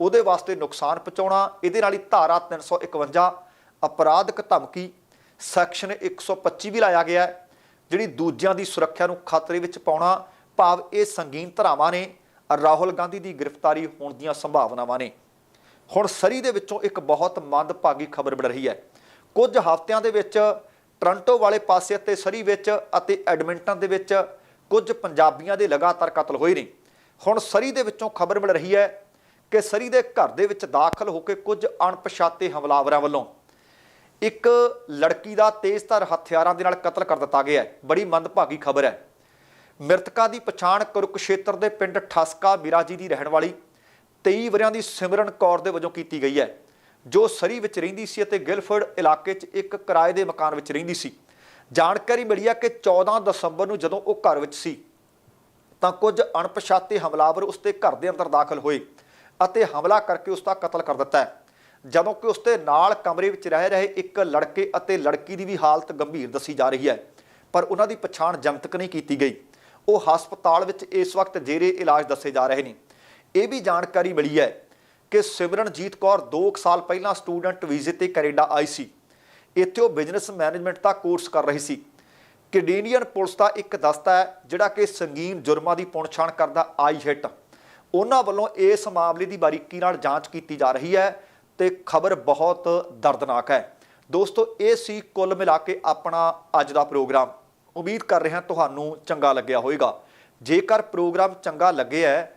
ਉਹਦੇ ਵਾਸਤੇ ਨੁਕਸਾਨ ਪਹੁੰਚਾਉਣਾ, ਇਹਦੇ ਨਾਲ ਹੀ ਧਾਰਾ 351 ਅਪਰਾਧਕ ਧਮਕੀ, ਸੈਕਸ਼ਨ 125 ਵੀ ਲਾਇਆ ਗਿਆ ਜਿਹੜੀ ਦੂਜਿਆਂ ਦੀ ਸੁਰੱਖਿਆ ਨੂੰ ਖਤਰੇ ਵਿੱਚ ਪਾਉਣਾ, ਭਾਵ ਇਹ ਸੰਗੀਨ ਧਾਰਾਵਾਂ ਨੇ, ਰਾਹੁਲ ਗਾਂਧੀ ਦੀ ਗ੍ਰਿਫਤਾਰੀ ਹੋਣ ਦੀਆਂ ਸੰਭਾਵਨਾਵਾਂ ਨੇ। ਹੁਣ ਸਰੀ ਦੇ ਵਿੱਚੋਂ ਇੱਕ ਬਹੁਤ ਮੰਦਭਾਗੀ ਖਬਰ ਮਿਲ ਰਹੀ ਹੈ। ਕੁਝ ਹਫ਼ਤਿਆਂ ਦੇ ਵਿੱਚ ਟ੍ਰਾਂਟੋ ਵਾਲੇ ਪਾਸੇ ਅਤੇ ਸਰੀ ਵਿੱਚ ਅਤੇ ਐਡਮਿੰਟਨ ਦੇ ਵਿੱਚ ਕੁਝ ਪੰਜਾਬੀਆਂ ਦੇ ਲਗਾਤਾਰ ਕਤਲ ਹੋਏ ਨੇ। ਹੁਣ ਸਰੀ ਦੇ ਵਿੱਚੋਂ ਖਬਰ ਮਿਲ ਰਹੀ ਹੈ ਕਿ ਸਰੀ ਦੇ ਘਰ ਦੇ ਵਿੱਚ ਦਾਖਲ ਹੋ ਕੇ ਕੁਝ ਅਣਪਛਾਤੇ ਹਮਲਾਵਰਾਂ ਵੱਲੋਂ ਇੱਕ ਲੜਕੀ ਦਾ ਤੇਜ਼ਧਾਰ ਹਥਿਆਰਾਂ ਦੇ ਨਾਲ ਕਤਲ ਕਰ ਦਿੱਤਾ ਗਿਆ ਹੈ। ਬੜੀ ਮੰਦਭਾਗੀ ਖਬਰ ਹੈ। ਮ੍ਰਿਤਕਾ ਦੀ ਪਛਾਣ ਕੁਰਕਸ਼ੇਤਰ ਦੇ ਪਿੰਡ ਠਸਕਾ ਮਿਰਾਜੀ ਦੀ ਰਹਿਣ ਵਾਲੀ 23 ਵਰਿਆਂ ਦੀ ਸਿਮਰਨ ਕੌਰ ਦੇ ਵਜੋਂ ਕੀਤੀ ਗਈ ਹੈ। ਜੋ ਸਰੀ ਵਿੱਚ ਰਹਿੰਦੀ ਸੀ ਅਤੇ ਗਿਲਫਰਡ ਇਲਾਕੇ 'ਚ ਇੱਕ ਕਿਰਾਏ ਦੇ ਮਕਾਨ ਵਿੱਚ ਰਹਿੰਦੀ ਸੀ। ਜਾਣਕਾਰੀ ਮਿਲੀ ਹੈ ਕਿ 14 ਦਸੰਬਰ ਨੂੰ ਜਦੋਂ ਉਹ ਘਰ ਵਿੱਚ ਸੀ, ਤਾਂ ਕੁਝ ਅਣਪਛਾਤੇ ਹਮਲਾਵਰ ਉਸ ਦੇ ਘਰ ਦੇ ਅੰਦਰ ਦਾਖਲ ਹੋਏ ਅਤੇ ਹਮਲਾ ਕਰਕੇ ਉਸ ਦਾ ਕਤਲ ਕਰ ਦਿੱਤਾ ਜਦੋਂ ਕਿ ਉਸ ਦੇ ਨਾਲ ਕਮਰੇ ਵਿੱਚ ਰਹਿ ਰਹੇ ਇੱਕ ਲੜਕੇ ਅਤੇ ਲੜਕੀ ਦੀ ਵੀ ਹਾਲਤ ਗੰਭੀਰ ਦੱਸੀ ਜਾ ਰਹੀ ਹੈ, ਪਰ ਉਹਨਾਂ ਦੀ ਪਛਾਣ ਜਨਤਕ ਨਹੀਂ ਕੀਤੀ ਗਈ। ਉਹ ਹਸਪਤਾਲ ਵਿੱਚ ਇਸ ਵਕਤ ਜੇਰੇ ਇਲਾਜ ਦੱਸੇ ਜਾ ਰਹੇ ਨੇ। ਇਹ ਵੀ ਜਾਣਕਾਰੀ ਮਿਲੀ ਹੈ ਕਿ ਸਿਮਰਨਜੀਤ ਕੌਰ 2 ਸਾਲ ਪਹਿਲਾਂ ਸਟੂਡੈਂਟ ਵੀਜ਼ੇ ਤੇ ਕੈਨੇਡਾ ਆਈ ਸੀ। ਇੱਥੇ ਉਹ ਬਿਜ਼ਨਸ ਮੈਨੇਜਮੈਂਟ ਦਾ ਕੋਰਸ ਕਰ ਰਹੀ ਸੀ। ਕੈਨੇਡੀਅਨ ਪੁਲਿਸ ਦਾ ਇੱਕ ਦਸਤਾ ਹੈ, ਜਿਹੜਾ ਕਿ ਸੰਗੀਨ ਜੁਰਮਾਂ ਦੀ ਪੁਣਛਾਣ ਕਰਦਾ ਆਈ ਹਿੱਟ। ਉਹਨਾਂ ਵੱਲੋਂ ਇਸ ਮਾਮਲੇ ਦੀ ਬਾਰੀਕੀ ਨਾਲ ਜਾਂਚ ਕੀਤੀ ਜਾ ਰਹੀ ਹੈ ਤੇ ਖਬਰ ਬਹੁਤ ਦਰਦਨਾਕ ਹੈ। ਦੋਸਤੋ, ਇਹ ਸੀ ਕੁੱਲ ਮਿਲਾ ਕੇ ਆਪਣਾ ਅੱਜ ਦਾ ਪ੍ਰੋਗਰਾਮ। ਉਮੀਦ ਕਰ ਰਿਹਾ ਤੁਹਾਨੂੰ ਚੰਗਾ ਲੱਗਿਆ ਹੋਵੇਗਾ। ਜੇਕਰ ਪ੍ਰੋਗਰਾਮ ਚੰਗਾ ਲੱਗਿਆ ਹੈ